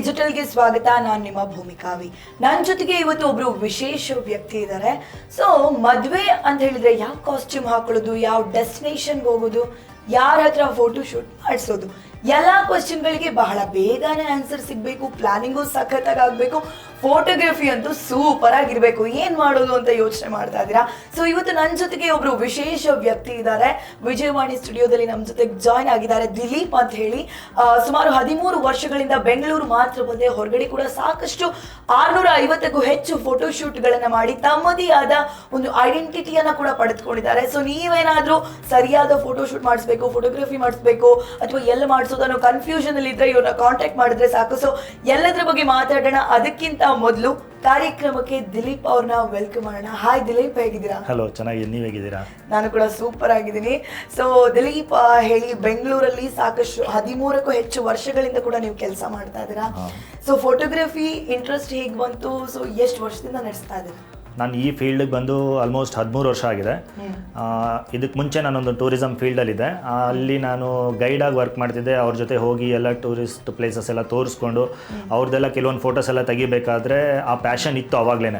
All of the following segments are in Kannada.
ಡಿಜಿಟಲ್ಗೆ ಸ್ವಾಗತ, ನಾನು ನಿಮ್ಮ ಭೂಮಿಕಾವಿ. ನನ್ನ ಜೊತೆಗೆ ಇವತ್ತು ಒಬ್ರು ವಿಶೇಷ ವ್ಯಕ್ತಿ ಇದ್ದಾರೆ ಸೊ ಮದ್ವೆ ಅಂತ ಹೇಳಿದ್ರೆ ಯಾವ ಕಾಸ್ಟ್ಯೂಮ್ ಹಾಕೊಳ್ಳೋದು, ಯಾವ ಡೆಸ್ಟಿನೇಷನ್ಗೆ ಹೋಗೋದು, ಯಾರ ಹತ್ರ ಫೋಟೋ ಶೂಟ್ ಮಾಡಿಸೋದು, ಎಲ್ಲ ಕ್ವಶನ್ಗಳಿಗೆ ಬಹಳ ಬೇಗನೆ ಆನ್ಸರ್ ಸಿಗಬೇಕು ಪ್ಲಾನಿಂಗು ಸಖತ್ತಾಗಿ ಆಗಬೇಕು. ಫೋಟೋಗ್ರಫಿ ಅಂತೂ ಸೂಪರ್ ಆಗಿರ್ಬೇಕು. ಏನ್ ಮಾಡೋದು ಅಂತ ಯೋಚನೆ ಮಾಡ್ತಾ ಇದ್ದೀರಾ? ಸೊ ಇವತ್ತು ನನ್ನ ಜೊತೆಗೆ ಒಬ್ರು ವಿಶೇಷ ವ್ಯಕ್ತಿ ಇದ್ದಾರೆ. ವಿಜಯವಾಣಿ ಸ್ಟುಡಿಯೋದಲ್ಲಿ ನಮ್ಮ ಜೊತೆಗೆ ಜಾಯ್ನ್ ಆಗಿದ್ದಾರೆ ದಿಲೀಪ್ ಅಂತ ಹೇಳಿ. ಸುಮಾರು ಹದಿಮೂರು ವರ್ಷಗಳಿಂದ ಬೆಂಗಳೂರು ಮಾತ್ರ ಬಂದೆ ಹೊರಗಡೆ ಕೂಡ ಸಾಕಷ್ಟು ಆರ್ನೂರ ಐವತ್ತಕ್ಕೂ ಹೆಚ್ಚು ಫೋಟೋ ಗಳನ್ನ ಮಾಡಿ ತಮ್ಮದೇ ಆದ ಒಂದು ಐಡೆಂಟಿಟಿಯನ್ನ ಕೂಡ ಪಡೆದುಕೊಂಡಿದ್ದಾರೆ. ಸೊ ನೀವೇನಾದ್ರೂ ಸರಿಯಾದ ಫೋಟೋಶೂಟ್ ಮಾಡಿಸ್ಬೇಕು ಫೋಟೋಗ್ರಫಿ ಮಾಡಿಸ್ಬೇಕು, ಅಥವಾ ಎಲ್ಲ ಮಾಡಿಸೋದು ಅನ್ನೋ ಕನ್ಫ್ಯೂಷನ್ ಅಲ್ಲಿ ಇದ್ರೆ ಇವ್ರನ್ನ ಕಾಂಟ್ಯಾಕ್ಟ್ ಮಾಡಿದ್ರೆ ಸಾಕು. ಸೊ ಎಲ್ಲದ್ರ ಬಗ್ಗೆ ಮಾತಾಡೋಣ. ಅದಕ್ಕಿಂತ ಮೊದಲು ಕಾರ್ಯಕ್ರಮಕ್ಕೆ ದಿಲೀಪ್ ಅವ್ರನ್ನ ವೆಲ್ಕಮ್ ಮಾಡೋಣ. ಹಾಯ್ ದಿಲೀಪ್ ಹೇಗಿದ್ದೀರಾ? ಹಲೋ ಚೆನ್ನಾಗಿ ನೀವು ಹೇಗಿದ್ದೀರಾ? ನಾನು ಕೂಡ ಸೂಪರ್ ಆಗಿದ್ದೀನಿ. ಸೊ ದಿಲೀಪ್ ಹೇಳಿ ಬೆಂಗಳೂರಲ್ಲಿ ಸಾಕಷ್ಟು ಹದಿಮೂರಕ್ಕೂ ಹೆಚ್ಚು ವರ್ಷಗಳಿಂದ ಕೂಡ ನೀವು ಕೆಲಸ ಮಾಡ್ತಾ ಇದ್ದೀರಾ. ಸೊ ಫೋಟೋಗ್ರಫಿ ಇಂಟ್ರೆಸ್ಟ್ ಹೇಗೆ ಬಂತು? ಸೊ ಎಷ್ಟು ವರ್ಷದಿಂದ ನಡೆಸ್ತಾ ಇದ್ದೀರಾ? ನಾನು ಈ ಫೀಲ್ಡಿಗೆ ಬಂದು ಆಲ್ಮೋಸ್ಟ್ ಹದಿಮೂರು ವರ್ಷ ಆಗಿದೆ. ಇದಕ್ಕೆ ಮುಂಚೆ ನಾನೊಂದು ಟೂರಿಸಮ್ ಫೀಲ್ಡಲ್ಲಿದೆ ಅಲ್ಲಿ ನಾನು ಗೈಡಾಗಿ ವರ್ಕ್ ಮಾಡ್ತಿದ್ದೆ. ಅವ್ರ ಜೊತೆ ಹೋಗಿ ಎಲ್ಲ ಟೂರಿಸ್ಟ್ ಪ್ಲೇಸಸ್ ಎಲ್ಲ ತೋರಿಸ್ಕೊಂಡು ಅವ್ರದ್ದೆಲ್ಲ ಕೆಲವೊಂದು ಫೋಟೋಸ್ ಎಲ್ಲ ತೆಗಿಬೇಕಾದ್ರೆ ಆ ಪ್ಯಾಷನ್ ಇತ್ತು ಅವಾಗಲೇ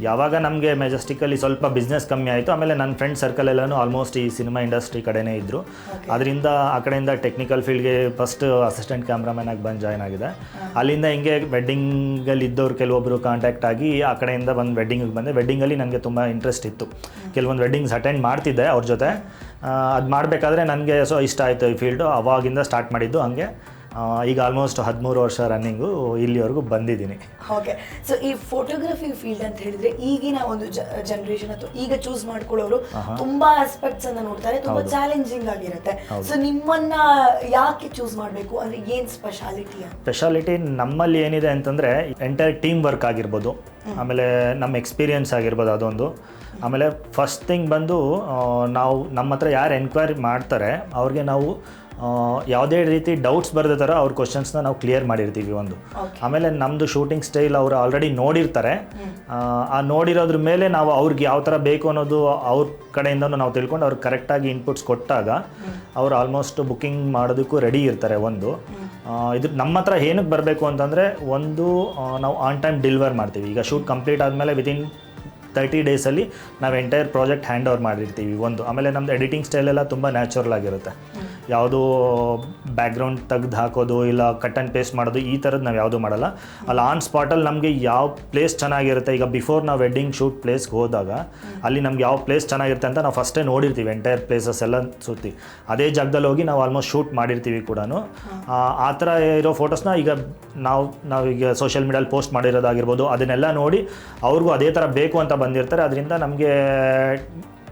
ಯಾವಾಗ ನಮಗೆ ಮೆಜೆಸ್ಟಿಕಲ್ಲಿ ಸ್ವಲ್ಪ ಬಿಸ್ನೆಸ್ ಕಮ್ಮಿ ಆಯಿತು ಆಮೇಲೆ ನನ್ನ ಫ್ರೆಂಡ್ ಸರ್ಕಲ್ ಎಲ್ಲನೂ ಆಲ್ಮೋಸ್ಟ್ ಈ ಸಿನಿಮಾ ಇಂಡಸ್ಟ್ರಿ ಕಡೆನೇ ಇದ್ದರು ಅದರಿಂದ ಆ ಕಡೆಯಿಂದ ಟೆಕ್ನಿಕಲ್ ಫೀಲ್ಡ್ಗೆ ಫಸ್ಟ್ ಅಸಿಸ್ಟೆಂಟ್ ಕ್ಯಾಮ್ರಾಮನ್ ಆಗಿ ಬಂದು ಜಾಯ್ನ್ ಆಗಿದೆ. ಅಲ್ಲಿಂದ ಹಿಂಗೆ ವೆಡ್ಡಿಂಗಲ್ಲಿ ಇದ್ದವ್ರು ಕೆಲವೊಬ್ಬರು ಕಾಂಟ್ಯಾಕ್ಟ್ ಆಗಿ ಆ ಕಡೆಯಿಂದ ಬಂದು ವೆಡ್ಡಿಂಗಿಗೆ ಬಂದೆ. ವೆಡ್ಡಿಂಗಲ್ಲಿ ನನಗೆ ತುಂಬ ಇಂಟ್ರೆಸ್ಟ್ ಇತ್ತು. ಕೆಲವೊಂದು ವೆಡ್ಡಿಂಗ್ಸ್ ಅಟೆಂಡ್ ಮಾಡ್ತಿದ್ದೆ ಅವ್ರ ಜೊತೆ. ಅದು ಮಾಡಬೇಕಾದ್ರೆ ನನಗೆ ಸೊ ಇಷ್ಟ ಆಯಿತು ಈ ಫೀಲ್ಡು ಅವಾಗಿಂದ ಸ್ಟಾರ್ಟ್ ಮಾಡಿದ್ದು ಹಂಗೆ. ಈಗ ಆಲ್ಮೋಸ್ಟ್ ಹದಿಮೂರು ವರ್ಷ ರನ್ನಿಂಗು ಇಲ್ಲಿವರೆಗೂ ಬಂದಿದ್ದೀನಿ. ಓಕೆ ಸೊ ಈ ಫೋಟೋಗ್ರಫಿ ಫೀಲ್ಡ್ ಅಂತ ಹೇಳಿದ್ರೆ ಈಗಿನ ಒಂದು ಜನರೇಷನ್ ಅಥವಾ ಈಗ ಚೂಸ್ ಮಾಡ್ಕೊಳ್ಳೋರು ತುಂಬಾ ಆಸ್ಪೆಕ್ಟ್ಸ್ ಅನ್ನ ನೋಡ್ತಾರೆ ತುಂಬಾ ಚಾಲೆಂಜಿಂಗ್ ಆಗಿರುತ್ತೆ. ಸೊ ನಿಮ್ಮನ್ನ ಯಾಕೆ ಚೂಸ್ ಮಾಡಬೇಕು? ಅಂದ್ರೆ ಏನ್ ಸ್ಪೆಷಾಲಿಟಿ ಸ್ಪೆಷಾಲಿಟಿ ನಮ್ಮಲ್ಲಿ ಏನಿದೆ ಅಂತಂದ್ರೆ ಎಂಟೈರ್ ಟೀಮ್ ವರ್ಕ್ ಆಗಿರ್ಬೋದು. ಆಮೇಲೆ ನಮ್ಮ ಎಕ್ಸ್ಪೀರಿಯನ್ಸ್ ಆಗಿರ್ಬೋದು ಅದೊಂದು. ಆಮೇಲೆ ಫಸ್ಟ್ ಥಿಂಗ್ ಬಂದು ನಾವು ನಮ್ಮ ಹತ್ರ ಯಾರು ಎನ್ಕ್ವೈರಿ ಮಾಡ್ತಾರೆ ಅವ್ರಿಗೆ ನಾವು ಯಾವುದೇ ರೀತಿ ಡೌಟ್ಸ್ ಬರದ ಥರ ಅವ್ರ ಕ್ವಶನ್ಸ್ನ ನಾವು ಕ್ಲಿಯರ್ ಮಾಡಿರ್ತೀವಿ ಒಂದು. ಆಮೇಲೆ ನಮ್ಮದು ಶೂಟಿಂಗ್ ಸ್ಟೈಲ್ ಅವರು ಆಲ್ರೆಡಿ ನೋಡಿರ್ತಾರೆ. ಆ, ನೋಡಿರೋದ್ರ ಮೇಲೆ ನಾವು ಅವ್ರಿಗೆ ಯಾವ ಥರ ಬೇಕು ಅನ್ನೋದು ಅವ್ರ ಕಡೆಯಿಂದನೂ ನಾವು ತಿಳ್ಕೊಂಡು ಅವ್ರಿಗೆ ಕರೆಕ್ಟಾಗಿ ಇನ್ಪುಟ್ಸ್ ಕೊಟ್ಟಾಗ ಅವ್ರು ಆಲ್ಮೋಸ್ಟ್ ಬುಕ್ಕಿಂಗ್ ಮಾಡೋದಕ್ಕೂ ರೆಡಿ ಇರ್ತಾರೆ ಒಂದು. ಇದು ನಮ್ಮ ಹತ್ರ ಏನಕ್ಕೆ ಬರಬೇಕು ಅಂತಂದರೆ ಒಂದು ನಾವು ಆನ್ ಟೈಮ್ ಡೆಲಿವರ್ ಮಾಡ್ತೀವಿ. ಈಗ ಶೂಟ್ ಕಂಪ್ಲೀಟ್ ಆದಮೇಲೆ ವಿತಿನ್ ತರ್ಟಿ ಡೇಸಲ್ಲಿ ನಾವು ಎಂಟೈರ್ ಪ್ರಾಜೆಕ್ಟ್ ಹ್ಯಾಂಡ್ ಓವರ್ ಮಾಡಿರ್ತೀವಿ ಒಂದು. ಆಮೇಲೆ ನಮ್ಮದು ಎಡಿಟಿಂಗ್ ಸ್ಟೈಲೆಲ್ಲ ತುಂಬ ನ್ಯಾಚುರಲ್ ಆಗಿರುತ್ತೆ. ಯಾವುದೂ ಬ್ಯಾಕ್ಗ್ರೌಂಡ್ ತೆಗ್ದು ಹಾಕೋದು ಇಲ್ಲ ಕಟ್ ಆ್ಯಂಡ್ ಪೇಸ್ಟ್ ಮಾಡೋದು ಈ ಥರದ್ದು ನಾವು ಯಾವುದೂ ಮಾಡಲ್ಲ. ಅಲ್ಲಿ ಆನ್ ಸ್ಪಾಟಲ್ಲಿ ನಮಗೆ ಯಾವ ಪ್ಲೇಸ್ ಚೆನ್ನಾಗಿರುತ್ತೆ ಈಗ ಬಿಫೋರ್ ನಾವು ವೆಡ್ಡಿಂಗ್ ಶೂಟ್ ಪ್ಲೇಸ್ಗೆ ಹೋದಾಗ ಅಲ್ಲಿ ನಮ್ಗೆ ಯಾವ ಪ್ಲೇಸ್ ಚೆನ್ನಾಗಿರುತ್ತೆ ಅಂತ ನಾವು ಫಸ್ಟೇ ನೋಡಿರ್ತೀವಿ ಎಂಟೈರ್ ಪ್ಲೇಸಸ್ ಎಲ್ಲ ಸುತ್ತಿ. ಅದೇ ಜಾಗದಲ್ಲಿ ಹೋಗಿ ನಾವು ಆಲ್ಮೋಸ್ಟ್ ಶೂಟ್ ಮಾಡಿರ್ತೀವಿ ಕೂಡ ಆ ಥರ ಇರೋ ಫೋಟೋಸ್ನ ಈಗ ನಾವು ನಾವು ಈಗ ಸೋಷಿಯಲ್ ಮೀಡಿಯಲ್ಲಿ ಪೋಸ್ಟ್ ಮಾಡಿರೋದಾಗಿರ್ಬೋದು ಅದನ್ನೆಲ್ಲ ನೋಡಿ ಅವ್ರಿಗೂ ಅದೇ ಥರ ಬೇಕು ಅಂತ ಬಂದಿರ್ತಾರೆ. ಅದರಿಂದ ನಮಗೆ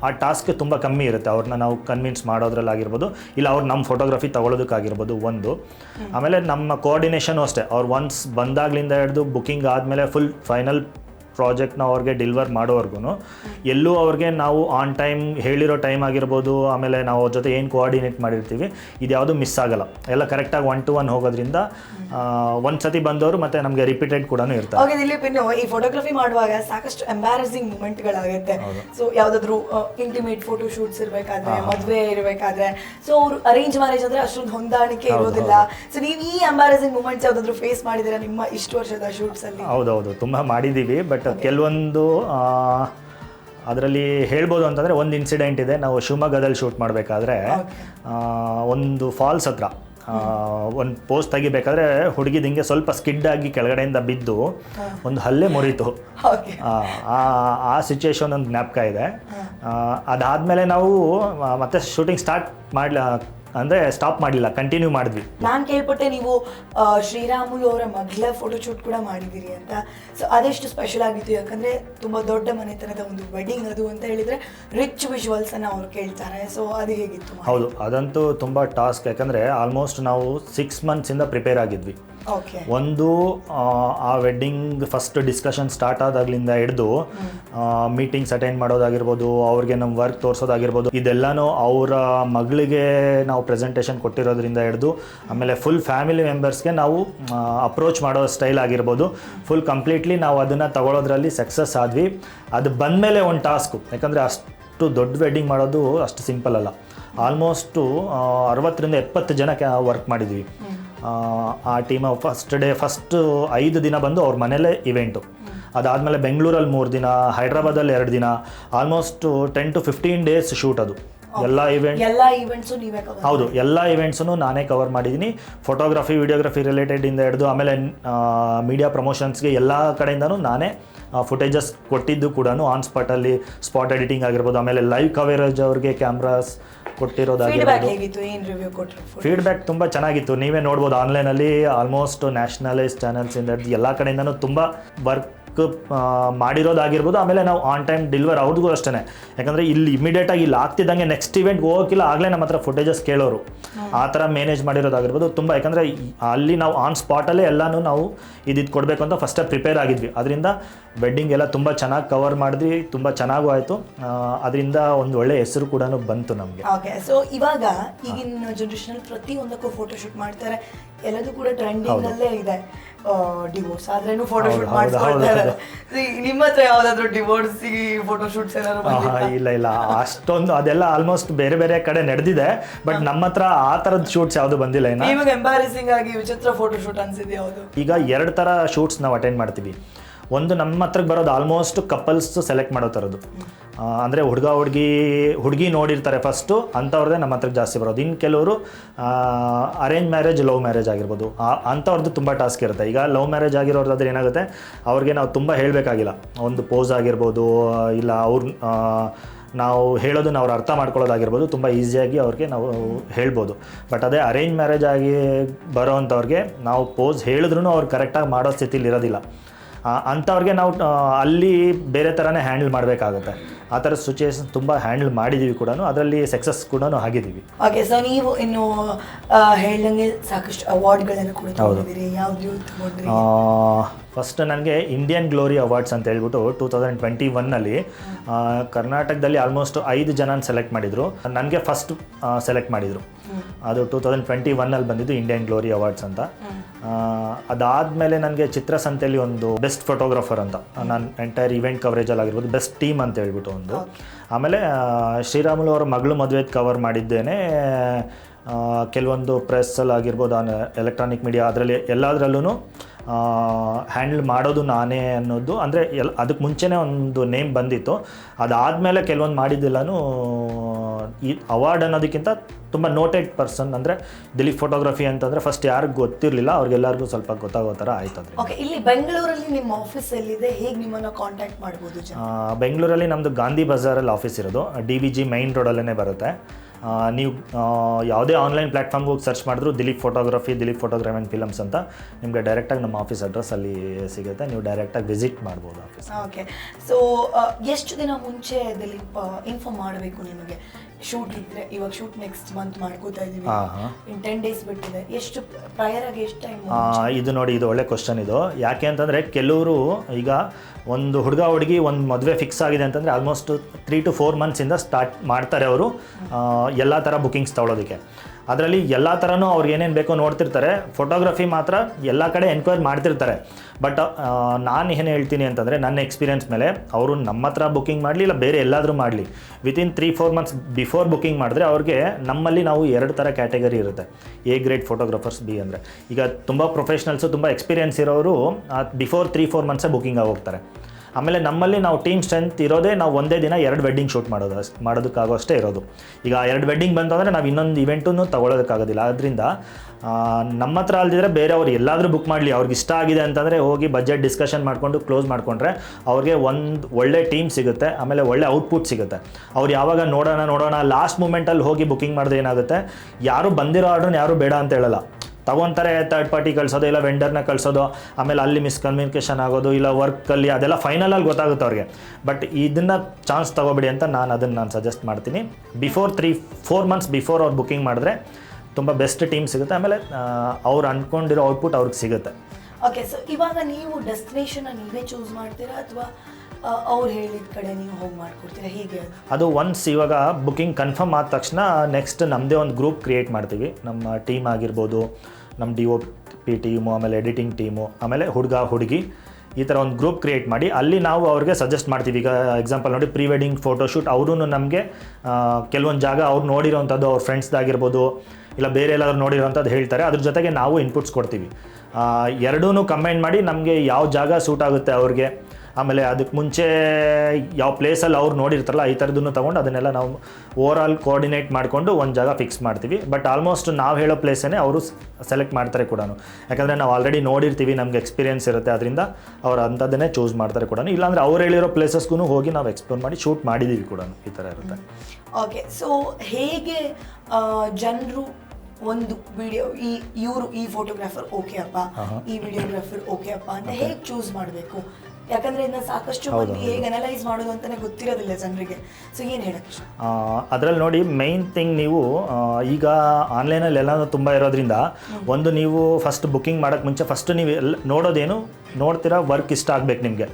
ಆ ಟಾಸ್ಕ್ ತುಂಬ ಕಮ್ಮಿ ಇರುತ್ತೆ. ಅವ್ರನ್ನ ನಾವು ಕನ್ವಿನ್ಸ್ ಮಾಡೋದ್ರಲ್ಲಾಗಿರ್ಬೋದು. ಇಲ್ಲ, ಅವ್ರು ನಮ್ಮ ಫೋಟೋಗ್ರಫಿ ತಗೊಳ್ಳೋದಕ್ಕಾಗಿರ್ಬೋದು ಒಂದು. ಆಮೇಲೆ ನಮ್ಮ ಕೋಆರ್ಡಿನೇಷನು ಅಷ್ಟೇ. ಅವ್ರು ಒನ್ಸ್ ಬಂದಾಗ್ಲಿಂದ ಹಿಡಿದು ಬುಕ್ಕಿಂಗ್ ಆದಮೇಲೆ ಫುಲ್ ಫೈನಲ್ ಪ್ರಾಜೆಕ್ಟ್ನ ಅವ್ರಿಗೆ ಡೆಲಿವರ್ ಮಾಡೋವರೆಗೂ. ಎಲ್ಲೂ ಅವ್ರಿಗೆ ನಾವು ಆನ್ ಟೈಮ್ ಹೇಳಿರೋ ಟೈಮ್ ಆಗಿರ್ಬೋದು ಆಮೇಲೆ ನಾವು ಅವ್ರ ಜೊತೆ ಏನು ಕೋಆರ್ಡಿನೇಟ್ ಮಾಡಿರ್ತೀವಿ ಇದು ಯಾವುದು ಮಿಸ್ ಆಗಲ್ಲ. ಎಲ್ಲ ಕರೆಕ್ಟಾಗಿ ಒನ್ ಟು ಒನ್ ಹೋಗೋದ್ರಿಂದ ಒಂದು ಸತಿ ಬಂದವರು ಮತ್ತು ನಮಗೆ ರಿಪೀಟೆಡ್ ಕೂಡ ಇರ್ತಾರೆ. ಓಕೆ ದಿಲೀಪ್ ಇನ್ನು ಈ ಫೋಟೋಗ್ರಫಿ ಮಾಡುವಾಗ ಸಾಕಷ್ಟು ಎಂಬಾರಸಿಂಗ್ ಮೂಮೆಂಟ್ಗಳಾಗುತ್ತೆ ಸೊ ಯಾವ್ದಾದ್ರು ಇಂಟಿಮೇಟ್ ಫೋಟೋ ಶೂಟ್ಸ್ ಇರಬೇಕಾದ್ರೆ ಮದುವೆ ಇರಬೇಕಾದ್ರೆ ಸೊ ಅವರು ಅರೇಂಜ್ ಮ್ಯಾರೇಜ್ ಅಂದ್ರೆ ಅಷ್ಟೊಂದು ಹೊಂದಾಣಿಕೆ ಇರೋದಿಲ್ಲ. ಸೊ ನೀವು ಈ ಎಂಬಾರಸಿಂಗ್ ಮೂಮೆಂಟ್ಸ್ ಯಾವ್ದಾದ್ರು ಫೇಸ್ ಮಾಡಿದ್ದೀರಾ ನಿಮ್ಮ ಇಷ್ಟು ವರ್ಷದ ಶೂಟ್ಸ್ ಅಲ್ಲಿ? ಹೌದೌದು ತುಂಬ ಮಾಡಿದ್ದೀವಿ ಬಟ್ ಕೆಲವೊಂದು ಅದರಲ್ಲಿ ಹೇಳ್ಬೋದು ಅಂತಂದರೆ ಒಂದು ಇನ್ಸಿಡೆಂಟ್ ಇದೆ. ನಾವು ಶಿವಮೊಗ್ಗದಲ್ಲಿ ಶೂಟ್ ಮಾಡಬೇಕಾದ್ರೆ ಒಂದು ಫಾಲ್ಸ್ ಹತ್ರ ಒಂದು ಪೋಸ್ಟ್ ತೆಗಿಬೇಕಾದ್ರೆ ಹುಡುಗಿದ ಹಿಂಗೆ ಸ್ವಲ್ಪ ಸ್ಕಿಡ್ ಆಗಿ ಕೆಳಗಡೆಯಿಂದ ಬಿದ್ದು ಒಂದು ಹಲ್ಲೆ ಮುರಿತು. ಆ, ಸಿಚುವೇಶನ್ ಒಂದು ಜ್ಞಾಪಕ ಇದೆ. ಅದಾದಮೇಲೆ ನಾವು ಮತ್ತೆ ಶೂಟಿಂಗ್ ಸ್ಟಾರ್ಟ್ ಮಾಡಲ ಅಂದರೆ ಸ್ಟಾಪ್ ಮಾಡಿಲ್ಲ ಕಂಟಿನ್ಯೂ ಮಾಡಿದ್ವಿ. ನಾನು ಕೇಳ್ಪಟ್ಟೆ ನೀವು ಶ್ರೀರಾಮುಲು ಅವರ ಮಗಳ ಫೋಟೋ ಶೂಟ್ ಕೂಡ ಮಾಡಿದ್ದೀರಿ ಅಂತ. ಸೊ ಅದೆಷ್ಟು ಸ್ಪೆಷಲ್ ಆಗಿತ್ತು? ಯಾಕಂದ್ರೆ ತುಂಬಾ ದೊಡ್ಡ ಮನೆತನದ ಒಂದು ವೆಡ್ಡಿಂಗ್ ಅದು ಅಂತ ಹೇಳಿದ್ರೆ ರಿಚ್ ವಿಜುವಲ್ಸ್ ಅನ್ನ ಅವ್ರು ಕೇಳ್ತಾರೆ. ಸೊ ಅದು ಹೇಗಿತ್ತು ಹೌದು ಅದಂತೂ ತುಂಬ ಟಾಸ್ಕ್ ಯಾಕಂದರೆ ಆಲ್ಮೋಸ್ಟ್ ನಾವು ಸಿಕ್ಸ್ ಮಂತ್ಸಿಂದ ಪ್ರಿಪೇರ್ ಆಗಿದ್ವಿ. ಒಂದು ಆ, ವೆಡ್ಡಿಂಗ್ ಫಸ್ಟ್ ಡಿಸ್ಕಷನ್ ಸ್ಟಾರ್ಟ್ ಆದಾಗ್ಲಿಂದ ಹಿಡಿದು ಮೀಟಿಂಗ್ಸ್ ಅಟೆಂಡ್ ಮಾಡೋದಾಗಿರ್ಬೋದು ಅವ್ರಿಗೆ ನಮ್ಮ ವರ್ಕ್ ತೋರಿಸೋದಾಗಿರ್ಬೋದು ಇದೆಲ್ಲನೂ ಅವರ ಮಗಳಿಗೆ ನಾವು ಪ್ರೆಸೆಂಟೇಷನ್ ಕೊಟ್ಟಿರೋದ್ರಿಂದ ಹಿಡಿದು ಆಮೇಲೆ ಫುಲ್ ಫ್ಯಾಮಿಲಿ ಮೆಂಬರ್ಸ್ಗೆ ನಾವು ಅಪ್ರೋಚ್ ಮಾಡೋ ಸ್ಟೈಲ್ ಆಗಿರ್ಬೋದು. ಫುಲ್ ಕಂಪ್ಲೀಟ್ಲಿ ನಾವು ಅದನ್ನು ತಗೊಳ್ಳೋದ್ರಲ್ಲಿ ಸಕ್ಸಸ್ ಆದ್ವಿ. ಅದು ಬಂದಮೇಲೆ ಒಂದು ಟಾಸ್ಕು ಯಾಕಂದರೆ ಅಷ್ಟು ದೊಡ್ಡ ವೆಡ್ಡಿಂಗ್ ಮಾಡೋದು ಅಷ್ಟು ಸಿಂಪಲ್ ಅಲ್ಲ. ಆಲ್ಮೋಸ್ಟು ಅರವತ್ತರಿಂದ ಎಪ್ಪತ್ತು ಜನಕ್ಕೆ ವರ್ಕ್ ಮಾಡಿದ್ವಿ. ಆ ಟೀಮ್ ಫಸ್ಟ್ ಡೇ ಫಸ್ಟ್ ಐದು ದಿನ ಬಂದು ಅವ್ರ ಮನೇಲೇ ಇವೆಂಟು ಅದಾದಮೇಲೆ ಬೆಂಗಳೂರಲ್ಲಿ ಮೂರು ದಿನ ಹೈದ್ರಾಬಾದಲ್ಲಿ ಎರಡು ದಿನ almost ten to fifteen days shoot ಅದು. ಎಲ್ಲ ಇವೆಂಟ್ ಎಲ್ಲ ಇವೆಂಟ್ಸು ನೀವೇ ಹೌದು ಎಲ್ಲ ಇವೆಂಟ್ಸನ್ನು ನಾನೇ ಕವರ್ ಮಾಡಿದ್ದೀನಿ. ಫೋಟೋಗ್ರಫಿ ವಿಡಿಯೋಗ್ರಫಿ ರಿಲೇಟೆಡಿಂದ ಹಿಡಿದು ಆಮೇಲೆ ಮೀಡಿಯಾ ಪ್ರಮೋಷನ್ಸ್ಗೆ ಎಲ್ಲ ಕಡೆಯಿಂದನೂ ನಾನೇ ಫುಟೇಜಸ್ ಕೊಟ್ಟಿದ್ದು ಕೂಡ ಆನ್ ಸ್ಪಾಟಲ್ಲಿ ಸ್ಪಾಟ್ ಎಡಿಟಿಂಗ್ ಆಗಿರ್ಬೋದು ಆಮೇಲೆ ಲೈವ್ ಕವರೇಜ್ ಅವ್ರಿಗೆ ಕ್ಯಾಮ್ರಾಸ್ ಫೀಡ್ಬ್ಯಾಕ್ ಕೊಟ್ಟಿರೋದಾಗಿರ್ಬೋದು ಹೇಗಿತ್ತು? ಏನ್ ರಿವ್ಯೂ ಕೊಟ್ರು? ಫೀಡ್ಬ್ಯಾಕ್ ತುಂಬ ಚೆನ್ನಾಗಿತ್ತು. ನೀವೇ ನೋಡ್ಬೋದು ಆನ್ಲೈನಲ್ಲಿ ಆಲ್ಮೋಸ್ಟ್ ನ್ಯಾಷನಲೈಸ್ ಚಾನಲ್ಸಿಂದ ಇಂದ ಎಲ್ಲ ಕಡೆಯಿಂದನೂ ತುಂಬ ವರ್ಕ್ ಮಾಡಿರೋದಾಗಿರ್ಬೋದು ಆಮೇಲೆ ನಾವು ಆನ್ ಟೈಮ್ ಡೆಲಿವರ್ ಅವ್ರಿಗೂ ಅಷ್ಟೇ ಯಾಕಂದರೆ ಇಲ್ಲಿ ಇಮಿಡಿಯೇಟಾಗಿ ಇಲ್ಲಿ ಆಗ್ತಿದ್ದಂಗೆ ನೆಕ್ಸ್ಟ್ ಇವೆಂಟ್ ಹೋಗೋಕ್ಕಿಲ್ಲ ಆಗಲೇ ನಮ್ಮ ಹತ್ರ ಫುಟೇಜಸ್ ಕೇಳೋರು. ಆ ಥರ ಮ್ಯಾನೇಜ್ ಮಾಡಿರೋದಾಗಿರ್ಬೋದು ತುಂಬ ಯಾಕಂದರೆ ಅಲ್ಲಿ ನಾವು ಆನ್ ಸ್ಪಾಟಲ್ಲೇ ಎಲ್ಲನೂ ನಾವು ಇದಿದ್ದು ಕೊಡಬೇಕು ಅಂತ ಫಸ್ಟೇ ಪ್ರಿಪೇರ್ ಆಗಿದ್ವಿ. ಅದರಿಂದ ವೆಡ್ಡಿಂಗ್ ಎಲ್ಲ ತುಂಬ ಚೆನ್ನಾಗಿ ಕವರ್ ಮಾಡಿದ್ವಿ ತುಂಬ ಚೆನ್ನಾಗೂ ಆಯಿತು. ಅದರಿಂದ ಒಂದು ಒಳ್ಳೆ ಹೆಸರು ಕೂಡ ಬಂತು ನಮಗೆ. ಓಕೆ ಸೊ ಇವಾಗ ಈಗಿನ ಜನರೇಷನ್ ಪ್ರತಿ ಒಂದಕ್ಕೂ ಫೋಟೋಶೂಟ್ ಮಾಡ್ತಾರೆ. ಎಲ್ಲದೂ ಕೂಡ ಟ್ರೆಂಡಿಂಗ್ ಅಲ್ಲೇ ಇದೆ. ಡಿವೋರ್ಸ್ ಆದ್ರೇನು ಫೋಟೋ ಶೂಟ್ ಮಾಡಿಸ್ಕೊಳ್ತಾರೆ. ನಿಮ್ಮ ಹತ್ರ ಯಾವ್ದಾದ್ರು ಡಿವೋರ್ಸ್ ಫೋಟೋ ಶೂಟ್ಸ್ ಏನಾದ್ರು ಇಲ್ಲ ಇಲ್ಲ. ಅಷ್ಟೊಂದು ಅದೆಲ್ಲ ಆಲ್ಮೋಸ್ಟ್ ಬೇರೆ ಬೇರೆ ಕಡೆ ನಡೆದಿದೆ. ಬಟ್ ನಮ್ಮ ಹತ್ರ ಆ ತರದ ಶೂಟ್ಸ್ ಯಾವುದು ಬಂದಿಲ್ಲ ಇವಾಗ ಎಂಬಾರಿಸಿಂಗ್ ಎಂಬಾರೆಸಿಂಗ್ ಆಗಿ ವಿಚಿತ್ರ ಫೋಟೋ ಶೂಟ್ ಅನ್ಸಿದೆ ಯಾವುದು? ಈಗ ಎರಡು ತರ ಶೂಟ್ಸ್ ನಾವು ಅಟೆಂಡ್ ಮಾಡ್ತೀವಿ. ಒಂದು ನಮ್ಮ ಹತ್ರಕ್ಕೆ ಬರೋದು ಆಲ್ಮೋಸ್ಟ್ ಕಪಲ್ಸ್ ಸೆಲೆಕ್ಟ್ ಮಾಡೋ ಥರದ್ದು. ಅಂದರೆ ಹುಡುಗ ಹುಡುಗಿ ಹುಡುಗಿ ನೋಡಿರ್ತಾರೆ ಫಸ್ಟು ಅಂಥವ್ರದ್ದೇ ನಮ್ಮ ಹತ್ರಕ್ಕೆ ಜಾಸ್ತಿ ಬರೋದು. ಇನ್ನು ಕೆಲವರು ಅರೇಂಜ್ ಮ್ಯಾರೇಜ್ ಲವ್ ಮ್ಯಾರೇಜ್ ಆಗಿರ್ಬೋದು. ಅಂಥವ್ರದ್ದು ತುಂಬ ಟಾಸ್ಕ್ ಇರುತ್ತೆ. ಈಗ ಲವ್ ಮ್ಯಾರೇಜ್ ಆಗಿರೋದಾದ್ರೆ ಏನಾಗುತ್ತೆ? ಅವ್ರಿಗೆ ನಾವು ತುಂಬ ಹೇಳಬೇಕಾಗಿಲ್ಲ. ಒಂದು ಪೋಸ್ ಆಗಿರ್ಬೋದು, ಇಲ್ಲ ಅವ್ರ ನಾವು ಹೇಳೋದನ್ನ ಅವ್ರು ಅರ್ಥ ಮಾಡ್ಕೊಳ್ಳೋದಾಗಿರ್ಬೋದು. ತುಂಬ ಈಸಿಯಾಗಿ ಅವ್ರಿಗೆ ನಾವು ಹೇಳ್ಬೋದು. ಬಟ್ ಅದೇ ಅರೇಂಜ್ ಮ್ಯಾರೇಜ್ ಆಗಿ ಬರೋ ಅಂಥವ್ರಿಗೆ ನಾವು ಪೋಸ್ ಹೇಳಿದ್ರೂ ಅವ್ರು ಕರೆಕ್ಟಾಗಿ ಮಾಡೋ ಸ್ಥಿತಿಲಿ ಇರೋದಿಲ್ಲ. ಅಂಥವ್ರಿಗೆ ನಾವು ಅಲ್ಲಿ ಬೇರೆ ಥರನೇ ಹ್ಯಾಂಡಲ್ ಮಾಡಬೇಕಾಗುತ್ತೆ. ಆ ಥರ ಸಿಚುವೇಶನ್ ತುಂಬ ಹ್ಯಾಂಡಲ್ ಮಾಡಿದ್ದೀವಿ ಕೂಡ ಅದರಲ್ಲಿ ಸಕ್ಸಸ್ ಕೂಡ ಆಗಿದ್ದೀವಿ ಓಕೆ ಸೊ ನೀವು ಇನ್ನು ಹೇಳಿದಂಗೆ ಸಾಕಷ್ಟು ಅವಾರ್ಡ್ಗಳನ್ನು ಕೂಡ ಹೌದು. ಫಸ್ಟ್ ನನಗೆ ಇಂಡಿಯನ್ ಗ್ಲೋರಿ ಅವಾರ್ಡ್ಸ್ ಅಂತ ಹೇಳ್ಬಿಟ್ಟು ಟೂ ತೌಸಂಡ್ ಟ್ವೆಂಟಿ ಒನ್ನಲ್ಲಿ ಕರ್ನಾಟಕದಲ್ಲಿ ಆಲ್ಮೋಸ್ಟ್ ಐದು ಜನ ಸೆಲೆಕ್ಟ್ ಮಾಡಿದರು. ನನಗೆ ಫಸ್ಟ್ ಸೆಲೆಕ್ಟ್ ಮಾಡಿದರು. ಅದು ಟೂ ತೌಸಂಡ್ ಟ್ವೆಂಟಿ ಒನ್ನಲ್ಲಿ ಬಂದಿದ್ದು ಇಂಡಿಯನ್ ಗ್ಲೋರಿ ಅವಾರ್ಡ್ಸ್ ಅಂತ. ಅದಾದಮೇಲೆ ನನಗೆ ಚಿತ್ರಸಂತೆಯಲ್ಲಿ ಒಂದು ಬೆಸ್ಟ್ ಫೋಟೋಗ್ರಾಫರ್ ಅಂತ, ನಾನು ಎಂಟೈರ್ ಇವೆಂಟ್ ಕವರೇಜಲ್ಲಿ ಆಗಿರ್ಬೋದು ಬೆಸ್ಟ್ ಟೀಮ್ ಅಂತ ಹೇಳ್ಬಿಟ್ಟು ಒಂದು. ಆಮೇಲೆ ಶ್ರೀರಾಮುಲು ಅವರ ಮಗಳು ಮದುವೆ ಕವರ್ ಮಾಡಿದ್ದೇನೆ. ಕೆಲವೊಂದು ಪ್ರೆಸ್ಸಲ್ಲಿ ಆಗಿರ್ಬೋದು ಎಲೆಕ್ಟ್ರಾನಿಕ್ ಮೀಡಿಯಾ ಅದರಲ್ಲಿ ಎಲ್ಲದರಲ್ಲೂ ಹ್ಯಾಂಡಲ್ ಮಾಡೋದು ನಾನೇ ಅನ್ನೋದು ಅಂದರೆ ಎಲ್ ಅದಕ್ಕೆ ಮುಂಚೆನೇ ಒಂದು ನೇಮ್ ಬಂದಿತ್ತು. ಅದಾದಮೇಲೆ ಕೆಲವೊಂದು ಮಾಡಿದ್ದೆಲ್ಲನೂ ಈ ಅವಾರ್ಡ್ ಅನ್ನೋದಕ್ಕಿಂತ ತುಂಬ ನೋಟೆಡ್ ಪರ್ಸನ್ ಅಂದರೆ ದಿಲೀಪ್ ಫೋಟೋಗ್ರಫಿ ಅಂತಂದರೆ ಫಸ್ಟ್ ಯಾರಿಗೂ ಗೊತ್ತಿರಲಿಲ್ಲ ಅವ್ರಿಗೆಲ್ಲರಿಗೂ ಸ್ವಲ್ಪ ಗೊತ್ತಾಗೋ ಥರ ಆಯ್ತು ಓಕೆ ಇಲ್ಲಿ ಬೆಂಗಳೂರಲ್ಲಿ ನಿಮ್ಮ ಆಫೀಸ್ ಎಲ್ಲಿದೆ? ಹೇಗೆ ನಿಮ್ಮನ್ನು ಕಾಂಟ್ಯಾಕ್ಟ್ ಮಾಡ್ಬೋದು ಬೆಂಗಳೂರಲ್ಲಿ ನಮ್ಮದು ಗಾಂಧಿ ಬಜಾರಲ್ಲಿ ಆಫೀಸ್ ಇರೋದು. ಡಿ ವಿ ಜಿ ಮೈನ್ ರೋಡಲ್ಲೇ ಬರುತ್ತೆ. ನೀವು ಯಾವುದೇ ಆನ್ಲೈನ್ ಪ್ಲ್ಯಾಟ್ಫಾರ್ಮ್ಗೆ ಹೋಗಿ ಸರ್ಚ್ ಮಾಡಿದ್ರು Dilip photography Dilip photograph and films ಅಂತ ನಿಮಗೆ ಡೈರೆಕ್ಟಾಗಿ ನಮ್ಮ ಆಫೀಸ್ ಅಡ್ರೆಸ್ ಅಲ್ಲಿ ಸಿಗುತ್ತೆ. ನೀವು ಡೈರೆಕ್ಟಾಗಿ ವಿಸಿಟ್ ಮಾಡ್ಬೋದು ಆಫೀಸ್ ಓಕೆ ಸೊ ಎಷ್ಟು ದಿನ ಮುಂಚೆ ದಿಲೀಪ್ ಇನ್ಫಾರ್ಮ್ ಮಾಡಬೇಕು ನಿಮಗೆ? ಶೂಟ್ ಇದ್ರೆ ಇವಾಗ ಶೂಟ್ ನೆಕ್ಸ್ಟ್ ಮಂತ್ ಮಾಡ್ಕೋತಾ ಇದೀವಿ. ಹಾಂ ಹಾಂ ಇನ್ ಟೆನ್ ಡೇಸ್ ಬಿಟ್ಟಿದೆ. ಎಷ್ಟು ಪ್ರಯರ್ ಆಗಿ ಎಷ್ಟು ಟೈಮ್ ಆ, ಇದು ನೋಡಿ ಇದು ಒಳ್ಳೆ ಕ್ವಶನ್ ಇದು. ಯಾಕೆ ಅಂತಂದರೆ ಕೆಲವರು ಈಗ ಒಂದು ಹುಡುಗ ಹುಡುಗಿ ಒಂದು ಮದುವೆ ಫಿಕ್ಸ್ ಆಗಿದೆ ಅಂತಂದರೆ ಆಲ್ಮೋಸ್ಟ್ ತ್ರೀ ಟು ಫೋರ್ ಮಂತ್ಸಿಂದ ಸ್ಟಾರ್ಟ್ ಮಾಡ್ತಾರೆ ಅವರು. ಎಲ್ಲ ಥರ ಬುಕಿಂಗ್ಸ್ ತೊಗೊಳೋದಕ್ಕೆ. ಅದರಲ್ಲಿ ಎಲ್ಲ ಥರನೂ ಅವ್ರಿಗೆ ಏನೇನು ಬೇಕೋ ನೋಡ್ತಿರ್ತಾರೆ. ಫೋಟೋಗ್ರಫಿ ಮಾತ್ರ ಎಲ್ಲ ಕಡೆ ಎನ್ಕ್ವೈರ್ ಮಾಡ್ತಿರ್ತಾರೆ. ಬಟ್ ನಾನು ಏನು ಹೇಳ್ತೀನಿ ಅಂತಂದರೆ ನನ್ನ ಎಕ್ಸ್ಪೀರಿಯನ್ಸ್ ಮೇಲೆ ಅವರು ನಮ್ಮ ಹತ್ರ ಬುಕಿಂಗ್ ಮಾಡಲಿ ಇಲ್ಲ ಬೇರೆ ಎಲ್ಲಾದರೂ ಮಾಡಲಿ. Within three four months before booking ಮಾಡಿದ್ರೆ ಅವ್ರಿಗೆ ನಮ್ಮಲ್ಲಿ ನಾವು ಎರಡು ಥರ ಕ್ಯಾಟಗರಿ ಇರುತ್ತೆ. ಎ ಗ್ರೇಡ್ ಫೋಟೋಗ್ರಾಫರ್ಸ್ ಬಿ ಅಂದರೆ. ಈಗ ತುಂಬ ಪ್ರೊಫೆಷ್ನಲ್ಸು ತುಂಬ ಎಕ್ಸ್ಪೀರಿಯನ್ಸ್ ಇರೋರು ಬಿಫೋರ್ ತ್ರೀ ಫೋರ್ ಮಂತ್ಸೇ ಬುಕಿಂಗ್ ಹೋಗ್ತಾರೆ. ಆಮೇಲೆ ನಮ್ಮಲ್ಲಿ ನಾವು ಟೀಮ್ ಸ್ಟ್ರೆಂತ್ ಇರೋದೇ ನಾವು ಒಂದೇ ದಿನ ಎರಡು ವೆಡ್ಡಿಂಗ್ ಶೂಟ್ ಮಾಡೋದು ಮಾಡೋದಕ್ಕಾಗೋ ಅಷ್ಟೇ ಇರೋದು. ಈಗ ಎರಡು ವೆಡ್ಡಿಂಗ್ ಬಂತು ಅಂದರೆ ನಾವು ಇನ್ನೊಂದು ಇವೆಂಟನ್ನು ತೊಗೊಳೋದಕ್ಕಾಗೋದಿಲ್ಲ. ಆದ್ದರಿಂದ ನಮ್ಮ ಹತ್ರ ಅಲ್ದಿದ್ರೆ ಬೇರೆಯವ್ರು ಎಲ್ಲಾದರೂ ಬುಕ್ ಮಾಡಲಿ, ಅವ್ರಿಗೆ ಇಷ್ಟ ಆಗಿದೆ ಅಂತಂದರೆ ಹೋಗಿ ಬಜೆಟ್ ಡಿಸ್ಕಷನ್ ಮಾಡಿಕೊಂಡು ಕ್ಲೋಸ್ ಮಾಡಿಕೊಂಡ್ರೆ ಅವ್ರಿಗೆ ಒಂದು ಒಳ್ಳೆ ಟೀಮ್ ಸಿಗುತ್ತೆ, ಆಮೇಲೆ ಒಳ್ಳೆ ಔಟ್ಪುಟ್ ಸಿಗುತ್ತೆ. ಅವ್ರು ಯಾವಾಗ ನೋಡೋಣ ನೋಡೋಣ ಲಾಸ್ಟ್ ಮೂಮೆಂಟಲ್ಲಿ ಹೋಗಿ ಬುಕಿಂಗ್ ಮಾಡಿದ್ರೆ ಏನಾಗುತ್ತೆ? ಯಾರು ಬಂದಿರೋ ಆರ್ಡ್ರನ್ನ ಯಾರು ಬೇಡ ಅಂತ ಹೇಳಲ್ಲ. ತಗೊಂತಾರೆ ತರ್ಡ್ ಪಾರ್ಟಿ ಕಳಿಸೋದು ಇಲ್ಲ ವೆಂಡರ್ನ ಕಳಿಸೋದು, ಆಮೇಲೆ ಅಲ್ಲಿ ಮಿಸ್ಕಮ್ಯುನಿಕೇಷನ್ ಆಗೋದು ಇಲ್ಲ ವರ್ಕಲ್ಲಿ ಅದೆಲ್ಲ ಫೈನಲಲ್ಲಿ ಗೊತ್ತಾಗುತ್ತೆ ಅವ್ರಿಗೆ. ಬಟ್ ಇದನ್ನು ಚಾನ್ಸ್ ತಗೋಬೇಡಿ ಅಂತ ನಾನು ಅದನ್ನು ನಾನು ಸಜೆಸ್ಟ್ ಮಾಡ್ತೀನಿ. Before three four months before ಅವ್ರು ಬುಕಿಂಗ್ ಮಾಡಿದ್ರೆ ತುಂಬ ಬೆಸ್ಟ್ ಟೀಮ್ ಸಿಗುತ್ತೆ. ಆಮೇಲೆ ಅವ್ರು ಅಂದ್ಕೊಂಡಿರೋ ಔಟ್ಪುಟ್ ಅವ್ರಿಗೆ ಸಿಗುತ್ತೆ. ಓಕೆ ಸೊ ಇವಾಗ ನೀವು ಡೆಸ್ಟಿನೇಷನ್ ನೀವೇ ಚೂಸ್ ಮಾಡ್ತೀರಾ ಅಥವಾ ಅವ್ರು ಹೇಳಿದ ಕಡೆ ನೀವು ಹೋಗಿ ಮಾಡ್ಕೊಡ್ತೀರಾ? ಹೀಗೆ ಅದು ಒನ್ಸ್ ಇವಾಗ ಬುಕಿಂಗ್ ಕನ್ಫರ್ಮ್ ಆದ ತಕ್ಷಣ ನೆಕ್ಸ್ಟ್ ನಮ್ಮದೇ ಒಂದು ಗ್ರೂಪ್ ಕ್ರಿಯೇಟ್ ಮಾಡ್ತೀವಿ. ನಮ್ಮ ಟೀಮ್ ಆಗಿರ್ಬೋದು, ನಮ್ಮ ಡಿ ಒ ಪಿ ಟೀಮು ಆಮೇಲೆ ಎಡಿಟಿಂಗ್ ಟೀಮು ಆಮೇಲೆ ಹುಡುಗ, ಹುಡುಗಿ ಈ ಥರ ಒಂದು ಗ್ರೂಪ್ ಕ್ರಿಯೇಟ್ ಮಾಡಿ ಅಲ್ಲಿ ನಾವು ಅವ್ರಿಗೆ ಸಜೆಸ್ಟ್ ಮಾಡ್ತೀವಿ. ಈಗ ಎಕ್ಸಾಂಪಲ್ ನೋಡಿ ಪ್ರೀ ವೆಡ್ಡಿಂಗ್ ಫೋಟೋಶೂಟ್ ಅವರು ನಮಗೆ ಕೆಲವೊಂದು ಜಾಗ ಅವ್ರು ನೋಡಿರೋವಂಥದ್ದು ಅವ್ರ ಫ್ರೆಂಡ್ಸ್ದಾಗಿರ್ಬೋದು ಇಲ್ಲ ಬೇರೆ ಎಲ್ಲಾದ್ರೂ ನೋಡಿರೋಂಥದ್ದು ಹೇಳ್ತಾರೆ. ಅದ್ರ ಜೊತೆಗೆ ನಾವು ಇನ್ಪುಟ್ಸ್ ಕೊಡ್ತೀವಿ. ಎರಡೂ ಕಂಬೈನ್ ಮಾಡಿ ನಮಗೆ ಯಾವ ಜಾಗ ಸೂಟ್ ಆಗುತ್ತೆ ಅವ್ರಿಗೆ ಆಮೇಲೆ ಅದಕ್ಕೆ ಮುಂಚೆ ಯಾವ ಪ್ಲೇಸಲ್ಲಿ ಅವ್ರು ನೋಡಿರ್ತಾರಲ್ಲ ಈ ಥರದನ್ನು ತೊಗೊಂಡು ಅದನ್ನೆಲ್ಲ ನಾವು ಓವರ್ ಆಲ್ ಕೋಆರ್ಡಿನೇಟ್ ಮಾಡಿಕೊಂಡು ಒಂದು ಜಾಗ ಫಿಕ್ಸ್ ಮಾಡ್ತೀವಿ. ಬಟ್ ಆಲ್ಮೋಸ್ಟ್ ನಾವು ಹೇಳೋ ಪ್ಲೇಸನ್ನೇ ಅವರು ಸೆಲೆಕ್ಟ್ ಮಾಡ್ತಾರೆ ಕೂಡ ಯಾಕಂದರೆ ನಾವು ಆಲ್ರೆಡಿ ನೋಡಿರ್ತೀವಿ ನಮ್ಗೆ ಎಕ್ಸ್ಪೀರಿಯನ್ಸ್ ಇರುತ್ತೆ ಅದರಿಂದ ಅವ್ರು ಅಂಥದ್ದನ್ನೇ ಚೂಸ್ ಮಾಡ್ತಾರೆ ಕೂಡ ಇಲ್ಲಾಂದರೆ ಅವ್ರು ಹೇಳಿರೋ ಪ್ಲೇಸಸ್ಗೂ ಹೋಗಿ ನಾವು ಎಕ್ಸ್ಪ್ಲೋರ್ ಮಾಡಿ ಶೂಟ್ ಮಾಡಿದ್ದೀವಿ ಕೂಡ ಈ ಥರ ಇರುತ್ತೆ. ಓಕೆ ಸೊ ಹೇಗೆ ಜನರು ಒಂದು ವಿಡಿಯೋ ಈ ಇವರು ಈ ಫೋಟೋಗ್ರಾಫರ್ ಓಕೆ ಅಪ್ಪ ಈ ವಿಡಿಯೋಗ್ರಾಫರ್ ಓಕೆ ಅಪ್ಪ ಅಂತ ಹೇಗೆ ಚೂಸ್ ಮಾಡಬೇಕು? ಯಾಕಂದ್ರೆ ಇದನ್ನ ಸಾಕಷ್ಟು ಮಂದಿ ಹೇಗೆ ಅನಲೈಸ್ ಮಾಡೋದು ಅಂತಾನೆ ಗೊತ್ತಿರೋದಿಲ್ಲ ಜನರಿಗೆ. ಸೊ ಏನು ಹೇಳಕ್ಕೆ ಇಷ್ಟ? ಅದರಲ್ಲಿ ನೋಡಿ ಮೈನ್ ಥಿಂಗ್ ನೀವು ಈಗ ಆನ್ಲೈನಲ್ಲಿ ಎಲ್ಲ ತುಂಬ ಇರೋದ್ರಿಂದ ಒಂದು ನೀವು ಫಸ್ಟ್ ಬುಕ್ಕಿಂಗ್ ಮಾಡೋಕ್ಕೆ ಮುಂಚೆ ಫಸ್ಟ್ ನೀವು ಎಲ್ಲ ನೋಡೋದೇನು ನೋಡ್ತೀರಾ ವರ್ಕ್ ಇಷ್ಟ ಆಗ್ಬೇಕು ನಿಮಗೆ.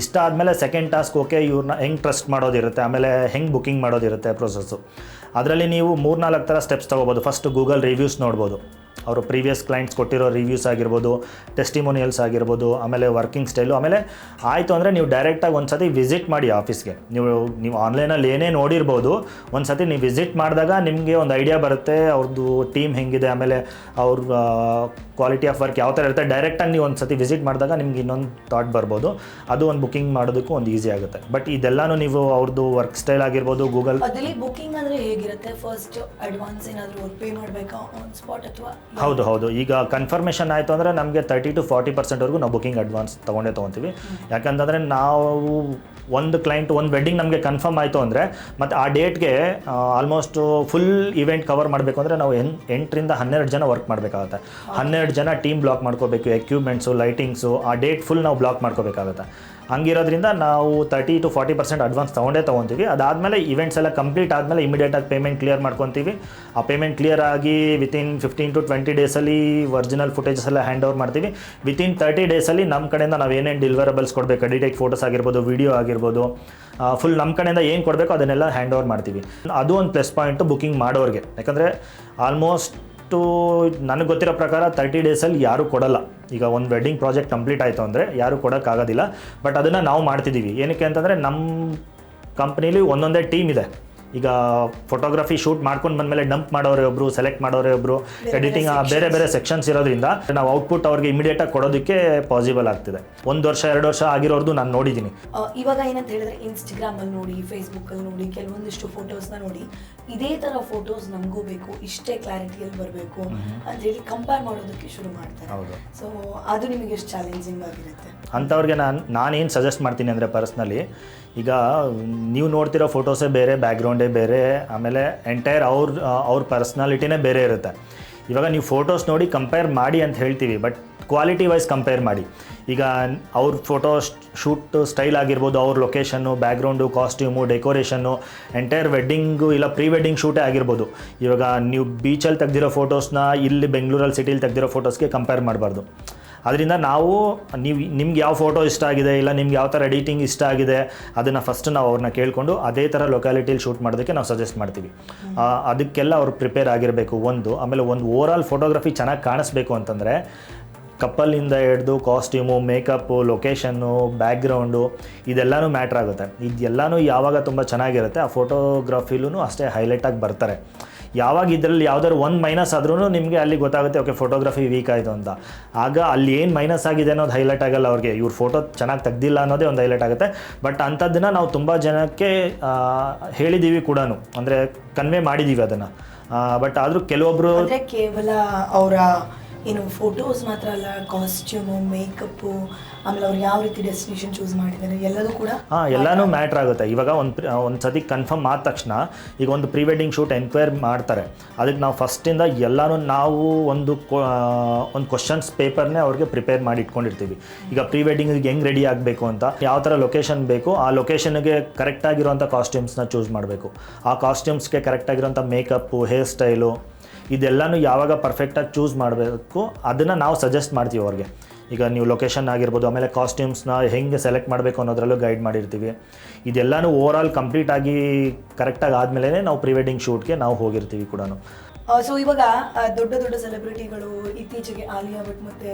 ಇಷ್ಟ ಆದಮೇಲೆ ಸೆಕೆಂಡ್ ಟಾಸ್ಕ್ ಓಕೆ ಇವ್ರನ್ನ ಹೆಂಗೆ ಟ್ರಸ್ಟ್ ಮಾಡೋದಿರುತ್ತೆ ಆಮೇಲೆ ಹೆಂಗೆ ಬುಕ್ಕಿಂಗ್ ಮಾಡೋದಿರುತ್ತೆ ಪ್ರೊಸೆಸ್ಸು ಅದರಲ್ಲಿ ನೀವು ಮೂರ್ನಾಲ್ಕು ಥರ ಸ್ಟೆಪ್ಸ್ ತೊಗೋಬೋದು. ಫಸ್ಟ್ ಗೂಗಲ್ ರಿವ್ಯೂಸ್ ನೋಡ್ಬೋದು. ಅವರು ಪ್ರೀವಿಯಸ್ ಕ್ಲೈಂಟ್ಸ್ ಕೊಟ್ಟಿರೋ ರಿವ್ಯೂಸ್ ಆಗಿರ್ಬೋದು ಟೆಸ್ಟಿಮೋನಿಯಲ್ಸ್ ಆಗಿರ್ಬೋದು, ಆಮೇಲೆ ವರ್ಕಿಂಗ್ ಸ್ಟೈಲು, ಆಮೇಲೆ ಆಯಿತು ಅಂದರೆ ನೀವು ಡೈರೆಕ್ಟಾಗಿ ಒಂದು ಸತಿ ವಿಸಿಟ್ ಮಾಡಿ ಆಫೀಸ್ಗೆ. ನೀವು ನೀವು ಆನ್ಲೈನಲ್ಲಿ ಏನೇ ನೋಡಿರ್ಬೋದು ಒಂದು ಸತಿ ನೀವು ವಿಸಿಟ್ ಮಾಡಿದಾಗ ನಿಮಗೆ ಒಂದು ಐಡಿಯಾ ಬರುತ್ತೆ ಅವ್ರದ್ದು ಟೀಮ್ ಹೆಂಗಿದೆ, ಆಮೇಲೆ ಅವ್ರ ಕ್ವಾಲಿಟಿ ಆಫ್ ವರ್ಕ್ ಯಾವ ಥರ ಇರುತ್ತೆ. ಡೈರೆಕ್ಟಾಗಿ ನೀವು ಒಂದು ಸತಿ ವಿಸಿಟ್ ಮಾಡಿದಾಗ ನಿಮ್ಗೆ ಇನ್ನೊಂದು ಥಾಟ್ ಬರ್ಬೋದು. ಅದು ಒಂದು ಬುಕಿಂಗ್ ಮಾಡೋದಕ್ಕೂ ಒಂದು ಈಸಿ ಆಗುತ್ತೆ. ಬಟ್ ಇದೆಲ್ಲಾನು ನೀವು ಅವ್ರದ್ದು ವರ್ಕ್ ಸ್ಟೈಲ್ ಆಗಿರ್ಬೋದು ಗೂಗಲ್ ಬುಕಿಂಗ್ ಅಂದರೆ ಹೇಗಿರುತ್ತೆ? ಫಸ್ಟ್ ಅಡ್ವಾನ್ಸ್ ಏನಾದರೂ ಪೇ ಮಾಡಬೇಕಾ? ಆನ್ ಸ್ಪಾಟ್ ಅಥವಾ ಹೌದು ಹೌದು. ಈಗ ಕನ್ಫರ್ಮೇಷನ್ ಆಯಿತು ಅಂದರೆ ನಮಗೆ ತರ್ಟಿ ಟು ಫಾರ್ಟಿ ಪರ್ಸೆಂಟ್ವರೆಗೂ ನಾವು ಬುಕಿಂಗ್ ಅಡ್ವಾನ್ಸ್ ತೊಗೊಂಡೇ ತೊಗೊತೀವಿ. ಯಾಕಂತಂದರೆ ನಾವು ಒಂದು ಕ್ಲೈಂಟ್ ಒಂದು ವೆಡ್ಡಿಂಗ್ ನಮಗೆ ಕನ್ಫರ್ಮ್ ಆಯಿತು ಅಂದರೆ ಮತ್ತು ಆ ಡೇಟ್ಗೆ ಆಲ್ಮೋಸ್ಟ್ ಫುಲ್ ಇವೆಂಟ್ ಕವರ್ ಮಾಡಬೇಕು ಅಂದರೆ ನಾವು ಎನ್ ಎಂಟರಿಂದ ಹನ್ನೆರಡು ಜನ ವರ್ಕ್ ಮಾಡಬೇಕಾಗುತ್ತೆ. ಹನ್ನೆರಡು ಜನ ಟೀಮ್ ಬ್ಲಾಕ್ ಮಾಡ್ಕೋಬೇಕು ಎಕ್ವಿಪ್ಮೆಂಟ್ಸು ಲೈಟಿಂಗ್ಸು ಆ ಡೇಟ್ ಫುಲ್ ನಾವು ಬ್ಲಾಕ್ ಮಾಡ್ಕೋಬೇಕಾಗುತ್ತೆ. ಹಂಗಿರೋದ್ರಿಂದ ನಾವು thirty to forty percent advance ತೊಗೊಂಡೇ ತೊಗೊತೀವಿ. ಅದಾದಮೇಲೆ ಇವೆಂಟ್ಸ್ ಎಲ್ಲ ಕಂಪ್ಲೀಟ್ ಆದಮೇಲೆ ಇಮಿಡಿಯೇಟಾಗಿ ಪೇಮೆಂಟ್ ಕ್ಲಿಯರ್ ಮಾಡ್ಕೊತೀವಿ. ಆ ಪೇಮೆಂಟ್ ಕ್ಲಿಯರ್ ಆಗಿ ವಿತಿನ್ ಫಿಫ್ಟೀನ್ ಟು ಟ್ವೆಂಟಿ ಡೇಸಲ್ಲಿ ಒರಿಜಿನಲ್ ಫುಟೇಜಸ್ ಎಲ್ಲ ಹ್ಯಾಂಡ್ ಓವರ್ ಮಾಡ್ತೀವಿ ವಿತಿನ್ ತರ್ಟಿ ಡೇಸಲ್ಲಿ ನಮ್ಮ ಕಡೆಯಿಂದ ನಾವು ಏನೇನು ಡಿಲಿವರಬಲ್ಸ್ ಕೊಡಬೇಕು ಎಡಿಟೆಕ್ ಫೋಟೋಸ್ ಆಗಿರ್ಬೋದು ವಿಡಿಯೋ ಆಗಿರ್ಬೋದು ಫುಲ್ ನಮ್ಮ ಕಡೆಯಿಂದ ಏನು ಕೊಡಬೇಕು ಅದನ್ನೆಲ್ಲ ಹ್ಯಾಂಡ್ ಓವರ್ ಮಾಡ್ತೀವಿ. ಅದು ಒಂದು ಪ್ಲಸ್ ಪಾಯಿಂಟು ಬುಕಿಂಗ್ ಮಾಡೋರಿಗೆ. ಯಾಕಂದರೆ ಆಲ್ಮೋಸ್ಟು ನನಗೆ ಗೊತ್ತಿರೋ ಪ್ರಕಾರ ತರ್ಟಿ ಡೇಸಲ್ಲಿ ಯಾರೂ ಕೊಡಲ್ಲ. ಈಗ ಒಂದು ವೆಡ್ಡಿಂಗ್ ಪ್ರಾಜೆಕ್ಟ್ ಕಂಪ್ಲೀಟ್ ಆಯಿತು ಅಂದರೆ ಯಾರೂ ಕೊಡೋಕ್ಕಾಗೋದಿಲ್ಲ. ಬಟ್ ಅದನ್ನು ನಾವು ಮಾಡ್ತಿದ್ದೀವಿ. ಏನಕ್ಕೆ ಅಂತಂದರೆ ನಮ್ಮ ಕಂಪ್ನೀಲಿ ಒಂದೊಂದೇ ಟೀಮ್ ಇದೆ. ಈಗ ಫೋಟೋಗ್ರಫಿ ಶೂಟ್ ಮಾಡ್ಕೊಂಡು ಬಂದಮೇಲೆ ಡಂಪ್ ಮಾಡೋರೆ ಒಬ್ರು ಸೆಲೆಕ್ಟ್ ಮಾಡೋರೆ ಒಬ್ರು ಎಡಿಟಿಂಗ್ ಬೇರೆ ಬೇರೆ ಸೆಕ್ಷನ್ಸ್ ಇರೋದ್ರಿಂದ ನಾವು ಔಟ್ಪುಟ್ ಅವ್ರಿಗೆ ಇಮಿಡಿಯೇಟಾಗಿ ಕೊಡೋದಕ್ಕೆ ಪಾಸಿಬಲ್ ಆಗ್ತಿದೆ. ಒಂದು ವರ್ಷ ಎರಡು ವರ್ಷ ಆಗಿರೋರ್ದು ನಾನು ನೋಡಿದ್ದೀನಿ. ಇವಾಗ ಏನಂತ ಹೇಳಿದ್ರೆ ಇನ್ಸ್ಟಾಗ್ರಾಮ್ ಅಲ್ಲಿ ನೋಡಿ ಫೇಸ್ಬುಕ್ ಅಲ್ಲಿ ನೋಡಿ ಕೆಲವೊಂದಿಷ್ಟು ಫೋಟೋಸ್ನ ನೋಡಿ ಇದೇ ತರ ಫೋಟೋಸ್ ನಮಗೂ ಬೇಕು ಇಷ್ಟೇ ಕ್ಲಾರಿಟಿಯಲ್ಲಿ ಬರಬೇಕು ಅಂತ ಹೇಳಿ ಕಂಪೇರ್ ಮಾಡೋದಕ್ಕೆ ಶುರು ಮಾಡ್ತಾರೆ. ಸೊ ಅದು ನಿಮಗೆ ಎಷ್ಟು ಚಾಲೆಂಜಿಂಗ್ ಆಗಿರುತ್ತೆ? ಅಂಥವ್ರಿಗೆ ನಾನು ನಾನೇನು ಸಜೆಸ್ಟ್ ಮಾಡ್ತೀನಿ ಅಂದರೆ ಪರ್ಸ್ನಲಿ ಈಗ ನೀವು ನೋಡ್ತಿರೋ ಫೋಟೋಸೇ ಬೇರೆ ಬ್ಯಾಕ್ಗ್ರೌಂಡೇ ಬೇರೆ, ಆಮೇಲೆ ಎಂಟೈರ್ ಅವ್ರ ಅವ್ರ ಪರ್ಸ್ನಾಲಿಟಿನೇ ಬೇರೆ ಇರುತ್ತೆ. ಇವಾಗ ನೀವು ಫೋಟೋಸ್ ನೋಡಿ ಕಂಪೇರ್ ಮಾಡಿ ಅಂತ ಹೇಳ್ತೀವಿ ಬಟ್ ಕ್ವಾಲಿಟಿ ವೈಸ್ ಕಂಪೇರ್ ಮಾಡಿ. ಈಗ ಅವ್ರ ಫೋಟೋ ಶೂಟ್ ಸ್ಟೈಲ್ ಆಗಿರ್ಬೋದು, ಅವ್ರ location background costume decoration entire wedding ಇಲ್ಲ ಪ್ರೀ ವೆಡ್ಡಿಂಗ್ ಶೂಟೇ ಆಗಿರ್ಬೋದು. ಇವಾಗ ನೀವು ಬೀಚಲ್ಲಿ ತೆಗ್ದಿರೋ ಫೋಟೋಸ್ನ ಇಲ್ಲಿ ಬೆಂಗಳೂರಲ್ಲಿ ಸಿಟಿಲಿ ತೆಗ್ದಿರೋ ಫೋಟೋಸ್ಗೆ ಕಂಪೇರ್ ಮಾಡಬಾರ್ದು. ಅದರಿಂದ ನಾವು, ನೀವು, ನಿಮ್ಗೆ ಯಾವ ಫೋಟೋ ಇಷ್ಟ ಆಗಿದೆ, ಇಲ್ಲ ನಿಮ್ಗೆ ಯಾವ ಥರ ಎಡಿಟಿಂಗ್ ಇಷ್ಟ ಆಗಿದೆ, ಅದನ್ನು ಫಸ್ಟ್ ನಾವು ಅವ್ರನ್ನ ಕೇಳಿಕೊಂಡು ಅದೇ ಥರ ಲೊಕ್ಯಾಲಿಟಿಲಿ ಶೂಟ್ ಮಾಡೋದಕ್ಕೆ ನಾವು ಸಜೆಸ್ಟ್ ಮಾಡ್ತೀವಿ. ಅದಕ್ಕೆಲ್ಲ ಅವ್ರು ಪ್ರಿಪೇರ್ ಆಗಿರಬೇಕು ಒಂದು, ಆಮೇಲೆ ಒಂದು ಓವರ್ ಆಲ್ ಫೋಟೋಗ್ರಫಿ ಚೆನ್ನಾಗಿ ಕಾಣಿಸ್ಬೇಕು ಅಂತಂದರೆ, ಕಪ್ಪಲಿಂದ ಹಿಡ್ದು ಕಾಸ್ಟ್ಯೂಮು ಮೇಕಪ್ಪು ಲೊಕೇಶನ್ನು ಬ್ಯಾಕ್ಗ್ರೌಂಡು ಇದೆಲ್ಲನೂ ಮ್ಯಾಟ್ರ್ ಆಗುತ್ತೆ. ಇದೆಲ್ಲನೂ ಯಾವಾಗ ತುಂಬ ಚೆನ್ನಾಗಿರುತ್ತೆ, ಆ ಫೋಟೋಗ್ರಫಿಲೂ ಅಷ್ಟೇ ಹೈಲೈಟಾಗಿ ಬರ್ತಾರೆ. ಯಾವಾಗ ಇದರಲ್ಲಿ ಯಾವ್ದಾದ್ರು ಒಂದು ಮೈನಸ್ ಆದ್ರೂ ನಿಮಗೆ ಅಲ್ಲಿ ಗೊತ್ತಾಗುತ್ತೆ ಓಕೆ ಫೋಟೋಗ್ರಫಿ ವೀಕ್ ಆಯಿತು ಅಂತ. ಆಗ ಅಲ್ಲಿ ಏನು ಮೈನಸ್ ಆಗಿದೆ ಅನ್ನೋದು ಹೈಲೈಟ್ ಆಗಲ್ಲ ಅವ್ರಿಗೆ. ಇವ್ರ ಫೋಟೋ ಚೆನ್ನಾಗಿ ತೆಗ್ದಿಲ್ಲ ಅನ್ನೋದೇ ಒಂದು ಹೈಲೈಟ್ ಆಗುತ್ತೆ. ಬಟ್ ಅಂಥದ್ದನ್ನು ನಾವು ತುಂಬ ಜನಕ್ಕೆ ಹೇಳಿದ್ದೀವಿ ಕೂಡ ಅಂದರೆ ಕನ್ವೆ ಮಾಡಿದ್ದೀವಿ ಅದನ್ನು. ಬಟ್ ಆದರೂ ಕೆಲವೊಬ್ಬರು ಕೇವಲ ಅವರ ಏನು ಫೋಟೋಸ್ ಮಾತ್ರ ಅಲ್ಲ ಕಾಸ್ಟ್ಯೂಮು ಮೇಕಪ್ಪು ಆಮೇಲೆ ಅವ್ರು ಯಾವ ರೀತಿ ಡೆಸ್ಟಿನೇಷನ್ ಚೂಸ್ ಮಾಡಿದ್ದಾರೆ ಎಲ್ಲದೂ ಕೂಡ ಹಾಂ ಎಲ್ಲನೂ ಮ್ಯಾಟ್ರ್ ಆಗುತ್ತೆ. ಇವಾಗ ಒಂದು ಒಂದು ಸತಿ ಕನ್ಫರ್ಮ್ ಆದ ತಕ್ಷಣ ಈಗ ಒಂದು ಪ್ರೀ ವೆಡ್ಡಿಂಗ್ ಶೂಟ್ ಎನ್ಕ್ವೈರ್ ಮಾಡ್ತಾರೆ. ಅದಕ್ಕೆ ನಾವು ಫಸ್ಟಿಂದ ಎಲ್ಲಾನು ನಾವು ಒಂದು ಒಂದು ಕ್ವಶನ್ಸ್ ಪೇಪರ್ನೇ ಅವ್ರಿಗೆ ಪ್ರಿಪೇರ್ ಮಾಡಿ ಇಟ್ಕೊಂಡಿರ್ತೀವಿ. ಈಗ ಪ್ರೀ ವೆಡ್ಡಿಂಗಿಗೆ ಹೆಂಗೆ ರೆಡಿ ಆಗಬೇಕು ಅಂತ ಯಾವ ಥರ ಲೊಕೇಶನ್ ಬೇಕು ಆ ಲೊಕೇಶನ್ಗೆ ಕರೆಕ್ಟಾಗಿರುವಂಥ ಕಾಸ್ಟ್ಯೂಮ್ಸ್ನ ಚೂಸ್ ಮಾಡಬೇಕು. ಆ ಕಾಸ್ಟ್ಯೂಮ್ಸ್ಗೆ ಕರೆಕ್ಟಾಗಿರೋಂಥ ಮೇಕಪ್ಪು ಹೇರ್ ಸ್ಟೈಲು ಇದೆಲ್ಲನೂ ಯಾವಾಗ ಪರ್ಫೆಕ್ಟಾಗಿ ಚೂಸ್ ಮಾಡಬೇಕು, ಅದನ್ನು ನಾವು ಸಜೆಸ್ಟ್ ಮಾಡ್ತೀವಿ ಅವ್ರಿಗೆ. ಈಗ ನೀವು ಲೊಕೇಶನ್ ಆಗಿರ್ಬೋದು, ಆಮೇಲೆ ಕಾಸ್ಟ್ಯೂಮ್ಸ್ನ ಹೆಂಗೆ ಸೆಲೆಕ್ಟ್ ಮಾಡಬೇಕು ಅನ್ನೋದ್ರಲ್ಲೂ ಗೈಡ್ ಮಾಡಿರ್ತೀವಿ. ಇದೆಲ್ಲನೂ ಓವರ್ ಆಲ್ ಕಂಪ್ಲೀಟಾಗಿ ಕರೆಕ್ಟಾಗಿ ಆದಮೇಲೆ ನಾವು ಪ್ರೀ ವೆಡ್ಡಿಂಗ್ ಶೂಟ್ಗೆ ನಾವು ಹೋಗಿರ್ತೀವಿ ಕೂಡ ಸೊ ಇವಾಗ ದೊಡ್ಡ ದೊಡ್ಡ ಸೆಲೆಬ್ರಿಟಿಗಳು ಇತ್ತೀಚೆಗೆ ಆಲಿಯಾ ಭಟ್ ಮತ್ತೆ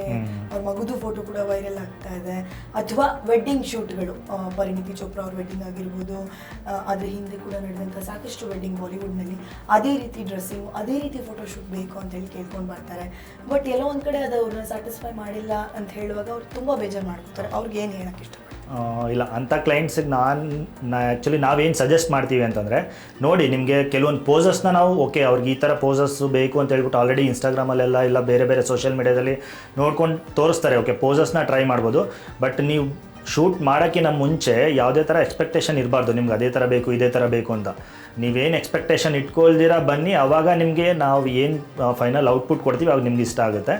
ಅವ್ರ ಮಗುದು ಫೋಟೋ ಕೂಡ ವೈರಲ್ ಆಗ್ತಾ ಇದೆ. ಅಥವಾ ವೆಡ್ಡಿಂಗ್ ಶೂಟ್ಗಳು ಪರಿಣಿತಿ ಚೋಪ್ರಾ ಅವ್ರ ವೆಡ್ಡಿಂಗ್ ಆಗಿರ್ಬೋದು ಅದ್ರ ಹಿಂದೆ ಕೂಡ ನಡೆದಂಥ ಸಾಕಷ್ಟು ವೆಡ್ಡಿಂಗ್ ಬಾಲಿವುಡ್ನಲ್ಲಿ ಅದೇ ರೀತಿ ಡ್ರೆಸ್ಸಿಂಗ್ ಅದೇ ರೀತಿ ಫೋಟೋ ಶೂಟ್ ಬೇಕು ಅಂತ ಹೇಳಿ ಕೇಳ್ಕೊಂಡು ಬರ್ತಾರೆ. ಬಟ್ ಎಲ್ಲೋ ಒಂದು ಕಡೆ ಅದು ಅವ್ರನ್ನ ಸ್ಯಾಟಿಸ್ಫೈ ಮಾಡಿಲ್ಲ ಅಂತ ಹೇಳುವಾಗ ಅವ್ರು ತುಂಬಾ ಬೇಜಾರು ಮಾಡ್ಕೊತಾರೆ. ಅವ್ರಿಗೆ ಏನು ಹೇಳಕ್ ಇಷ್ಟ? ಇಲ್ಲ ಅಂಥ ಕ್ಲೈಂಟ್ಸಿಗೆ ನಾನು, ನಾ ಆ್ಯಕ್ಚುಲಿ ನಾವೇನು ಸಜೆಸ್ಟ್ ಮಾಡ್ತೀವಿ ಅಂತಂದರೆ, ನೋಡಿ, ನಿಮಗೆ ಕೆಲವೊಂದು ಪೋಸಸ್ನ ನಾವು ಓಕೆ ಅವ್ರಿಗೆ ಈ ಥರ ಪೋಸಸ್ಸು ಬೇಕು ಅಂತ ಹೇಳ್ಬಿಟ್ಟು ಆಲ್ರೆಡಿ ಇನ್ಸ್ಟಾಗ್ರಾಮಲ್ಲೆಲ್ಲ ಇಲ್ಲ, ಬೇರೆ ಬೇರೆ ಸೋಷಿಯಲ್ ಮೀಡಿಯಾದಲ್ಲಿ ನೋಡ್ಕೊಂಡು ತೋರಿಸ್ತಾರೆ ಓಕೆ ಪೋಸಸ್ನ ಟ್ರೈ ಮಾಡ್ಬೋದು. ಬಟ್ ನೀವು ಶೂಟ್ ಮಾಡೋಕ್ಕಿಂತ ಮುಂಚೆ ಯಾವುದೇ ಥರ ಎಕ್ಸ್ಪೆಕ್ಟೇಷನ್ ಇರಬಾರ್ದು, ನಿಮ್ಗೆ ಅದೇ ಥರ ಬೇಕು, ಇದೇ ಥರ ಬೇಕು ಅಂತ. ನೀವೇನು ಎಕ್ಸ್ಪೆಕ್ಟೇಷನ್ ಇಟ್ಕೊಳ್ದಿರ ಬನ್ನಿ ಆವಾಗ ನಿಮಗೆ ನಾವು ಏನು ಫೈನಲ್ ಔಟ್ಪುಟ್ ಕೊಡ್ತೀವಿ, ಅವಾಗ ನಿಮ್ಗೆ ಇಷ್ಟ ಆಗುತ್ತೆ.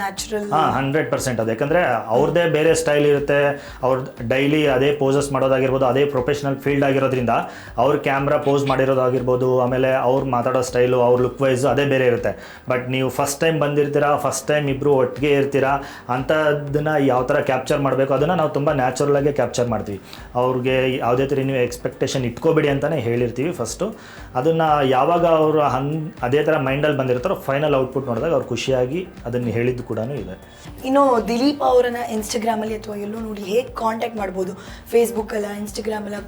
ನ್ಯಾಚುರಲ್ ಹಾಂ ಹಂಡ್ರೆಡ್ ಪರ್ಸೆಂಟ್ ಅದು. ಯಾಕಂದರೆ ಅವ್ರದ್ದೇ ಬೇರೆ ಸ್ಟೈಲ್ ಇರುತ್ತೆ ಅವ್ರ ಡೈಲಿ ಅದೇ ಪೋಸಸ್ ಮಾಡೋದಾಗಿರ್ಬೋದು ಅದೇ ಪ್ರೊಫೆಷನಲ್ ಫೀಲ್ಡ್ ಆಗಿರೋದ್ರಿಂದ ಅವ್ರ ಕ್ಯಾಮ್ರಾ ಪೋಸ್ ಮಾಡಿರೋದಾಗಿರ್ಬೋದು ಆಮೇಲೆ ಅವ್ರು ಮಾತಾಡೋ ಸ್ಟೈಲು ಅವ್ರ ಲುಕ್ ವೈಸ್ ಅದೇ ಬೇರೆ ಇರುತ್ತೆ. ಬಟ್ ನೀವು ಫಸ್ಟ್ ಟೈಮ್ ಬಂದಿರ್ತೀರಾ ಫಸ್ಟ್ ಟೈಮ್ ಇಬ್ಬರು ಒಟ್ಟಿಗೆ ಇರ್ತೀರಾ ಅಂಥದ್ದನ್ನು ಯಾವ ಥರ ಕ್ಯಾಪ್ಚರ್ ಮಾಡಬೇಕು ಅದನ್ನು ನಾವು ತುಂಬ ನ್ಯಾಚುರಲಾಗೆ ಕ್ಯಾಪ್ಚರ್ ಮಾಡ್ತೀವಿ. ಅವ್ರಿಗೆ ಯಾವುದೇ ಥರ ನೀವು ಎಕ್ಸ್ಪೆಕ್ಟೇಷನ್ ಇಟ್ಕೋಬೇಡಿ ಅಂತಲೇ ಹೇಳಿರ್ತೀವಿ ಫಸ್ಟು ಅದನ್ನು ಯಾವಾಗ ಅವರು ಹಂಗೆ ಅದೇ ಥರ ಮೈಂಡಲ್ಲಿ ಬಂದಿರ್ತಾರೋ ಫೈನಲ್ ಔಟ್ಪುಟ್ ನೋಡಿದಾಗ ಅವ್ರು ಖುಷಿಯಾಗಿ ಅದನ್ನು ಹೇಳಿದ್ದು ಕೂಡ ಇದೆ. ಇನ್ನು ದಿಲೀಪ್ ಅವರನ್ನ ಇನ್ಸ್ಟಾಗ್ರಾಮಲ್ಲಿ ಅಥವಾ ಎಲ್ಲೋ ನೋಡಿ ಹೇಗೆ ಕಾಂಟ್ಯಾಕ್ಟ್ ಮಾಡ್ಬೋದು? ಫೇಸ್ಬುಕ್ ಅಲ್ಲ ಇನ್ಸ್ಟಾಗ್ರಾಮ್ ಅಲ್ಲ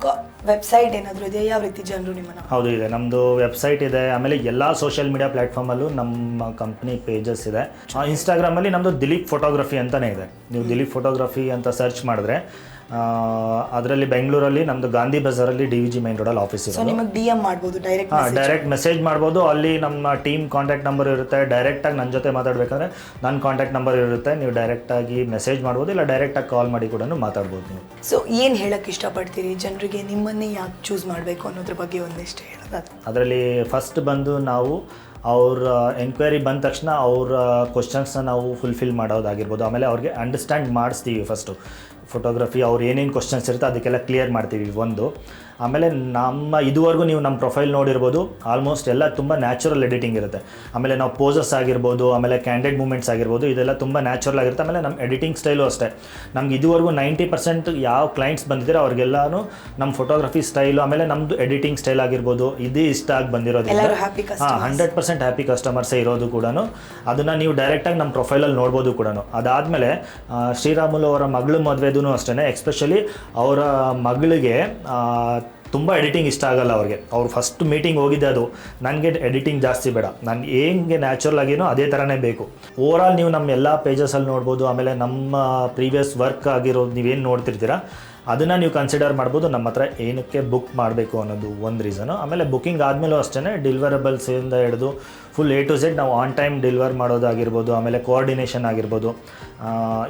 ವೆಬ್ಸೈಟ್ ಏನಾದರೂ ಇದೆ ಯಾವ ರೀತಿ ಜನರು ನಿಮ್ಮನ್ನು? ಹೌದು ಇದೆ. ನಮ್ಮದು ವೆಬ್ಸೈಟ್ ಇದೆ. ಆಮೇಲೆ ಎಲ್ಲ ಸೋಷಿಯಲ್ ಮೀಡಿಯಾ ಪ್ಲ್ಯಾಟ್ಫಾರ್ಮಲ್ಲೂ ನಮ್ಮ ಕಂಪ್ನಿ ಪೇಜಸ್ ಇದೆ. ಇನ್ಸ್ಟಾಗ್ರಾಮಲ್ಲಿ ನಮ್ಮದು ದಿಲೀಪ್ ಫೋಟೋಗ್ರಫಿ ಅಂತಲೇ ಇದೆ. ನೀವು ದಿಲೀಪ್ ಫೋಟೋಗ್ರಫಿ ಅಂತ ಸರ್ಚ್ ಮಾಡಿದ್ರೆ ಅದರಲ್ಲಿ ಬೆಂಗಳೂರಲ್ಲಿ ನಮ್ಮದು ಗಾಂಧಿ ಬಜಾರಲ್ಲಿ ಡಿ ವಿ ಜಿ ಮೈನ್ ರೋಡಲ್ಲಿ ಆಫೀಸ್ ಸೊ ಇದೆ ನಿಮಗೆ ಡಿ ಎಂ ಮಾಡ್ಬೋದು ಡೈರೆಕ್ಟ್ ಹಾಂ ಡೈರೆಕ್ಟ್ ಮೆಸೇಜ್ ಮಾಡ್ಬೋದು. ಅಲ್ಲಿ ನಮ್ಮ ಟೀಮ್ ಕಾಂಟ್ಯಾಕ್ಟ್ ನಂಬರ್ ಇರುತ್ತೆ. ಡೈರೆಕ್ಟಾಗಿ ನನ್ನ ಜೊತೆ ಮಾತಾಡಬೇಕಂದ್ರೆ ನನ್ನ ಕಾಂಟ್ಯಾಕ್ಟ್ ನಂಬರ್ ಇರುತ್ತೆ. ನೀವು ಡೈರೆಕ್ಟಾಗಿ ಮೆಸೇಜ್ ಮಾಡ್ಬೋದು ಇಲ್ಲ ಡೈರೆಕ್ಟಾಗಿ ಕಾಲ್ ಮಾಡಿ ಕೂಡ ಮಾತಾಡ್ಬೋದು ನೀವು. ಸೊ ಏನು ಹೇಳಕ್ ಇಷ್ಟಪಡ್ತೀರಿ? ಜನರಿಗೆ ನಿಮ್ಮನ್ನೇ ಯಾಕೆ ಚೂಸ್ ಮಾಡಬೇಕು ಅನ್ನೋದ್ರ ಬಗ್ಗೆ ಒಂದಿಷ್ಟು ಹೇಳೋದಾದ ಅದರಲ್ಲಿ ಫಸ್ಟ್ ಬಂದು ನಾವು ಅವ್ರ ಎಂಕ್ವೈರಿ ಬಂದ ತಕ್ಷಣ ಅವ್ರ ಕ್ವಶನ್ಸ್ನ ನಾವು ಫುಲ್ಫಿಲ್ ಮಾಡೋದಾಗಿರ್ಬೋದು. ಆಮೇಲೆ ಅವ್ರಿಗೆ ಅಂಡರ್ಸ್ಟ್ಯಾಂಡ್ ಮಾಡಿಸ್ತೀವಿ ಫಸ್ಟು ಫೋಟೋಗ್ರಫಿ ಅವ್ರು ಏನೇನು ಕ್ವಶನ್ಸ್ ಇರುತ್ತೆ ಅದಕ್ಕೆಲ್ಲ ಕ್ಲಿಯರ್ ಮಾಡ್ತೀವಿ ಒಂದು. ಆಮೇಲೆ ನಮ್ಮ ಇದುವರೆಗೂ ನೀವು ನಮ್ಮ ಪ್ರೊಫೈಲ್ ನೋಡಿರ್ಬೋದು ಆಲ್ಮೋಸ್ಟ್ ಎಲ್ಲ ತುಂಬ ನ್ಯಾಚುರಲ್ ಎಡಿಟಿಂಗ್ ಇರುತ್ತೆ. ಆಮೇಲೆ ನಾವು ಪೋಸಸ್ ಆಗಿರ್ಬೋದು ಆಮೇಲೆ ಕ್ಯಾಂಡೆಡ್ ಮೂಮೆಂಟ್ಸ್ ಆಗಿರ್ಬೋದು ಇದೆಲ್ಲ ತುಂಬ ನ್ಯಾಚುರಲ್ ಆಗಿರುತ್ತೆ. ಆಮೇಲೆ ನಮ್ಮ ಎಡಿಟಿಂಗ್ ಸ್ಟೈಲು ಅಷ್ಟೇ. ನಮ್ಗೆ ಇದುವರೆಗೂ ನೈಂಟಿ ಪರ್ಸೆಂಟ್ ಯಾವ ಕ್ಲೈಂಟ್ಸ್ ಬಂದಿದ್ದಾರೆ ಅವ್ರಿಗೆಲ್ಲನೂ ನಮ್ಮ ಫೋಟೋಗ್ರಫಿ ಸ್ಟೈಲು ಆಮೇಲೆ ನಮ್ಮದು ಎಡಿಟಿಂಗ್ ಸ್ಟೈಲ್ ಆಗಿರ್ಬೋದು ಇದು ಇಷ್ಟ ಆಗಿ ಬಂದಿರೋದ್ರಿಂದ ಹಾಂ ಹಂಡ್ರೆಡ್ ಪರ್ಸೆಂಟ್ ಹ್ಯಾಪಿ ಕಸ್ಟಮರ್ಸೇ ಇರೋದು ಕೂಡ ಅದನ್ನು ನೀವು ಡೈರೆಕ್ಟಾಗಿ ನಮ್ಮ ಪ್ರೊಫೈಲಲ್ಲಿ ನೋಡ್ಬೋದು ಕೂಡ ಅದಾದಮೇಲೆ ಶ್ರೀರಾಮುಲು ಅವರ ಮಗಳು ಮದುವೆದೂ ಅಷ್ಟೇ ಎಕ್ಸ್ಪೆಷಲಿ ಅವರ ಮಗಳಿಗೆ ತುಂಬ ಎಡಿಟಿಂಗ್ ಇಷ್ಟ ಆಗಲ್ಲ ಅವ್ರಿಗೆ. ಅವ್ರು ಫಸ್ಟ್ ಮೀಟಿಂಗ್ ಹೋಗಿದ್ದೆ ಅದು. ನನಗೆ ಎಡಿಟಿಂಗ್ ಜಾಸ್ತಿ ಬೇಡ. ನಾನು ಹೆಂಗೆ ನ್ಯಾಚುರಲ್ ಆಗಿನೋ ಅದೇ ಥರನೇ ಬೇಕು. ಓವರಾಲ್ ನೀವು ನಮ್ಮ ಎಲ್ಲ ಪೇಜಸಲ್ಲಿ ನೋಡ್ಬೋದು, ಆಮೇಲೆ ನಮ್ಮ ಪ್ರೀವಿಯಸ್ ವರ್ಕ್ ಆಗಿರೋದು ನೀವೇನು ನೋಡ್ತಿರ್ತೀರಾ, ಅದನ್ನು ನೀವು ಕನ್ಸಿಡರ್ ಮಾಡ್ಬೋದು. ನಮ್ಮ ಹತ್ರ ಏನಕ್ಕೆ ಬುಕ್ ಮಾಡಬೇಕು ಅನ್ನೋದು ಒಂದು ರೀಸನು ಆಮೇಲೆ ಬುಕಿಂಗ್ ಆದಮೇಲೂ ಅಷ್ಟೇ ಡಿಲಿವರಬಲ್ಸಿಂದ ಹಿಡಿದು ಫುಲ್ ಎ ಟು ಝೆಡ್ ನಾವು ಆನ್ ಟೈಮ್ ಡೆಲಿವರ್ ಮಾಡೋದಾಗಿರ್ಬೋದು, ಆಮೇಲೆ ಕೋಆರ್ಡಿನೇಷನ್ ಆಗಿರ್ಬೋದು.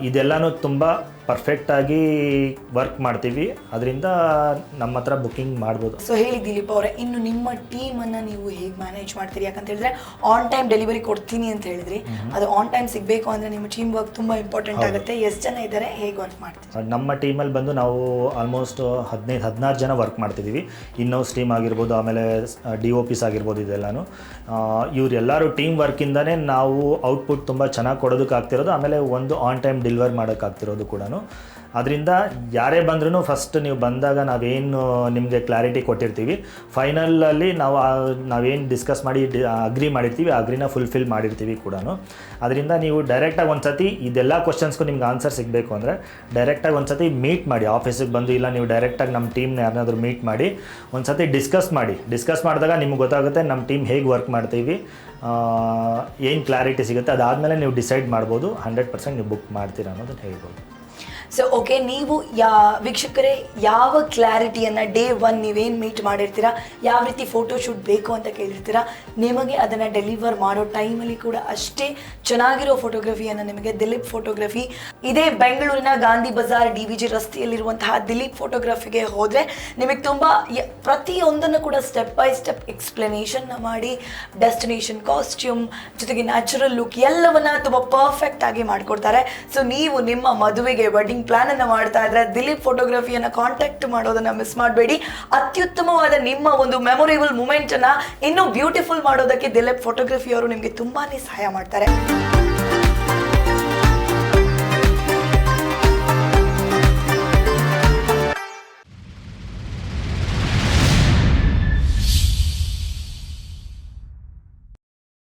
ಇದೆಲ್ಲನೂ ತುಂಬ ಪರ್ಫೆಕ್ಟಾಗಿ ವರ್ಕ್ ಮಾಡ್ತೀವಿ. ಅದರಿಂದ ನಮ್ಮ ಹತ್ರ ಬುಕಿಂಗ್ ಮಾಡ್ಬೋದು. ಸೊ ಹೇಳಿ ದಿಲೀಪ್ ಅವರೇ ಇನ್ನು ನಿಮ್ಮ ಟೀಮನ್ನು ನೀವು ಹೇಗೆ ಮ್ಯಾನೇಜ್ ಮಾಡ್ತೀರಿ? ಯಾಕಂತ ಹೇಳಿದ್ರೆ ಆನ್ ಟೈಮ್ ಡೆಲಿವರಿ ಕೊಡ್ತೀನಿ ಅಂತ ಹೇಳಿದ್ರಿ. ಅದು ಆನ್ ಟೈಮ್ ಸಿಗಬೇಕು ಅಂದರೆ ನಿಮ್ಮ ಟೀಮ್ ವರ್ಕ್ ತುಂಬ ಇಂಪಾರ್ಟೆಂಟ್ ಆಗುತ್ತೆ. ಎಷ್ಟು ಜನ ಇದ್ದಾರೆ ಹೇಗೆ ವರ್ಕ್ ಮಾಡ್ತೀವಿ ನಮ್ಮ ಟೀಮಲ್ಲಿ ಬಂದು ನಾವು ಆಲ್ಮೋಸ್ಟ್ ಹದಿನೈದು ಹದಿನಾರು ಜನ ವರ್ಕ್ ಮಾಡ್ತಿದ್ದೀವಿ ಇನ್ನೌಸ್ ಟೀಮ್ ಆಗಿರ್ಬೋದು ಆಮೇಲೆ ಡಿ ಒ ಪಿಸ್ ಆಗಿರ್ಬೋದು ಇದೆಲ್ಲನೂ. ಇವರೆಲ್ಲರೂ ಟೀಮ್ ವರ್ಕಿಂದನೇ ನಾವು ಔಟ್ಪುಟ್ ತುಂಬ ಚೆನ್ನಾಗಿ ಕೊಡೋದಕ್ಕಾಗ್ತಿರೋದು ಆಮೇಲೆ ಒಂದು ಆನ್ ಟೈಮ್ ಡೆಲಿವರ್ ಮಾಡೋಕ್ಕಾಗ್ತಿರೋದು ಕೂಡ ಅದರಿಂದ ಯಾರೇ ಬಂದ್ರೂ ಫಸ್ಟ್ ನೀವು ಬಂದಾಗ ನಾವೇನು ನಿಮಗೆ ಕ್ಲಾರಿಟಿ ಕೊಟ್ಟಿರ್ತೀವಿ. ಫೈನಲಲ್ಲಿ ನಾವು ನಾವೇನು ಡಿಸ್ಕಸ್ ಮಾಡಿ ಅಗ್ರಿ ಮಾಡಿರ್ತೀವಿ ಅಗ್ರಿನ ಫುಲ್ಫಿಲ್ ಮಾಡಿರ್ತೀವಿ ಕೂಡ ಅದರಿಂದ ನೀವು ಡೈರೆಕ್ಟಾಗಿ ಒಂದು ಸತಿ ಇದೆಲ್ಲ ಕ್ವಶನ್ಸ್ಗೂ ನಿಮ್ಗೆ ಆನ್ಸರ್ ಸಿಗಬೇಕು ಅಂದರೆ ಡೈರೆಕ್ಟಾಗಿ ಒಂದು ಸತಿ ಮೀಟ್ ಮಾಡಿ ಆಫೀಸಿಗೆ ಬಂದು ಇಲ್ಲ ನೀವು ಡೈರೆಕ್ಟಾಗಿ ನಮ್ಮ ಟೀಮ್ನ ಯಾರನ್ನಾದ್ರೂ ಮೀಟ್ ಮಾಡಿ ಒಂದು ಸತಿ ಡಿಸ್ಕಸ್ ಮಾಡಿ. ಡಿಸ್ಕಸ್ ಮಾಡಿದಾಗ ನಿಮ್ಗೆ ಗೊತ್ತಾಗುತ್ತೆ ನಮ್ಮ ಟೀಮ್ ಹೇಗೆ ವರ್ಕ್ ಮಾಡ್ತೀವಿ ಏನು ಕ್ಲಾರಿಟಿ ಸಿಗುತ್ತೆ, ಅದಾದಮೇಲೆ ನೀವು ಡಿಸೈಡ್ ಮಾಡ್ಬೋದು. ಹಂಡ್ರೆಡ್ ಪರ್ಸೆಂಟ್ ನೀವು ಬುಕ್ ಮಾಡ್ತೀರಾ ಅನ್ನೋದನ್ನು ಹೇಳ್ಬೋದು. ಸೊ ಓಕೆ ನೀವು ಯಾ ವೀಕ್ಷಕರೇ, ಯಾವ ಕ್ಲಾರಿಟಿಯನ್ನು ಡೇ ಒನ್ ನೀವೇನು ಮೀಟ್ ಮಾಡಿರ್ತೀರಾ, ಯಾವ ರೀತಿ ಫೋಟೋಶೂಟ್ ಬೇಕು ಅಂತ ಕೇಳಿರ್ತೀರಾ, ನಿಮಗೆ ಅದನ್ನು ಡೆಲಿವರ್ ಮಾಡೋ ಟೈಮಲ್ಲಿ ಕೂಡ ಅಷ್ಟೇ ಚೆನ್ನಾಗಿರೋ ಫೋಟೋಗ್ರಫಿಯನ್ನು ನಿಮಗೆ ದಿಲೀಪ್ ಫೋಟೋಗ್ರಫಿ ಇದೇ ಬೆಂಗಳೂರಿನ Gandhi Bazaar D V G ರಸ್ತೆಯಲ್ಲಿರುವಂತಹ Dilip ಫೋಟೋಗ್ರಫಿಗೆ ಹೋದರೆ ನಿಮಗೆ ತುಂಬ ಪ್ರತಿಯೊಂದನ್ನು ಕೂಡ ಸ್ಟೆಪ್ ಬೈ ಸ್ಟೆಪ್ ಎಕ್ಸ್ಪ್ಲನೇಷನ್ನ ಮಾಡಿ ಡೆಸ್ಟಿನೇಷನ್ ಕಾಸ್ಟ್ಯೂಮ್ ಜೊತೆಗೆ ನ್ಯಾಚುರಲ್ ಲುಕ್ ಎಲ್ಲವನ್ನ ತುಂಬ ಪರ್ಫೆಕ್ಟ್ ಆಗಿ ಮಾಡಿಕೊಡ್ತಾರೆ. ಸೊ ನೀವು ನಿಮ್ಮ ಮದುವೆಗೆ ವೆಡ್ಡಿಂಗ್ ಪ್ಲಾನ್ ಅನ್ನ ಮಾಡ್ತಾ ಇದ್ರೆ ದಿಲೀಪ್ ಫೋಟೋಗ್ರಫಿಯನ್ನ ಕಾಂಟ್ಯಾಕ್ಟ್ ಮಾಡೋದನ್ನ ಮಿಸ್ ಮಾಡಬೇಡಿ. ಅತ್ಯುತ್ತಮವಾದ ನಿಮ್ಮ ಒಂದು ಮೆಮೊರೇಬಲ್ ಮೂಮೆಂಟ್ ಅನ್ನ ಇನ್ನೂ ಬ್ಯೂಟಿಫುಲ್ ಮಾಡೋದಕ್ಕೆ ದಿಲೀಪ್ ಫೋಟೋಗ್ರಫಿ ಅವರು ನಿಮಗೆ ತುಂಬಾನೇ ಸಹಾಯ ಮಾಡ್ತಾರೆ.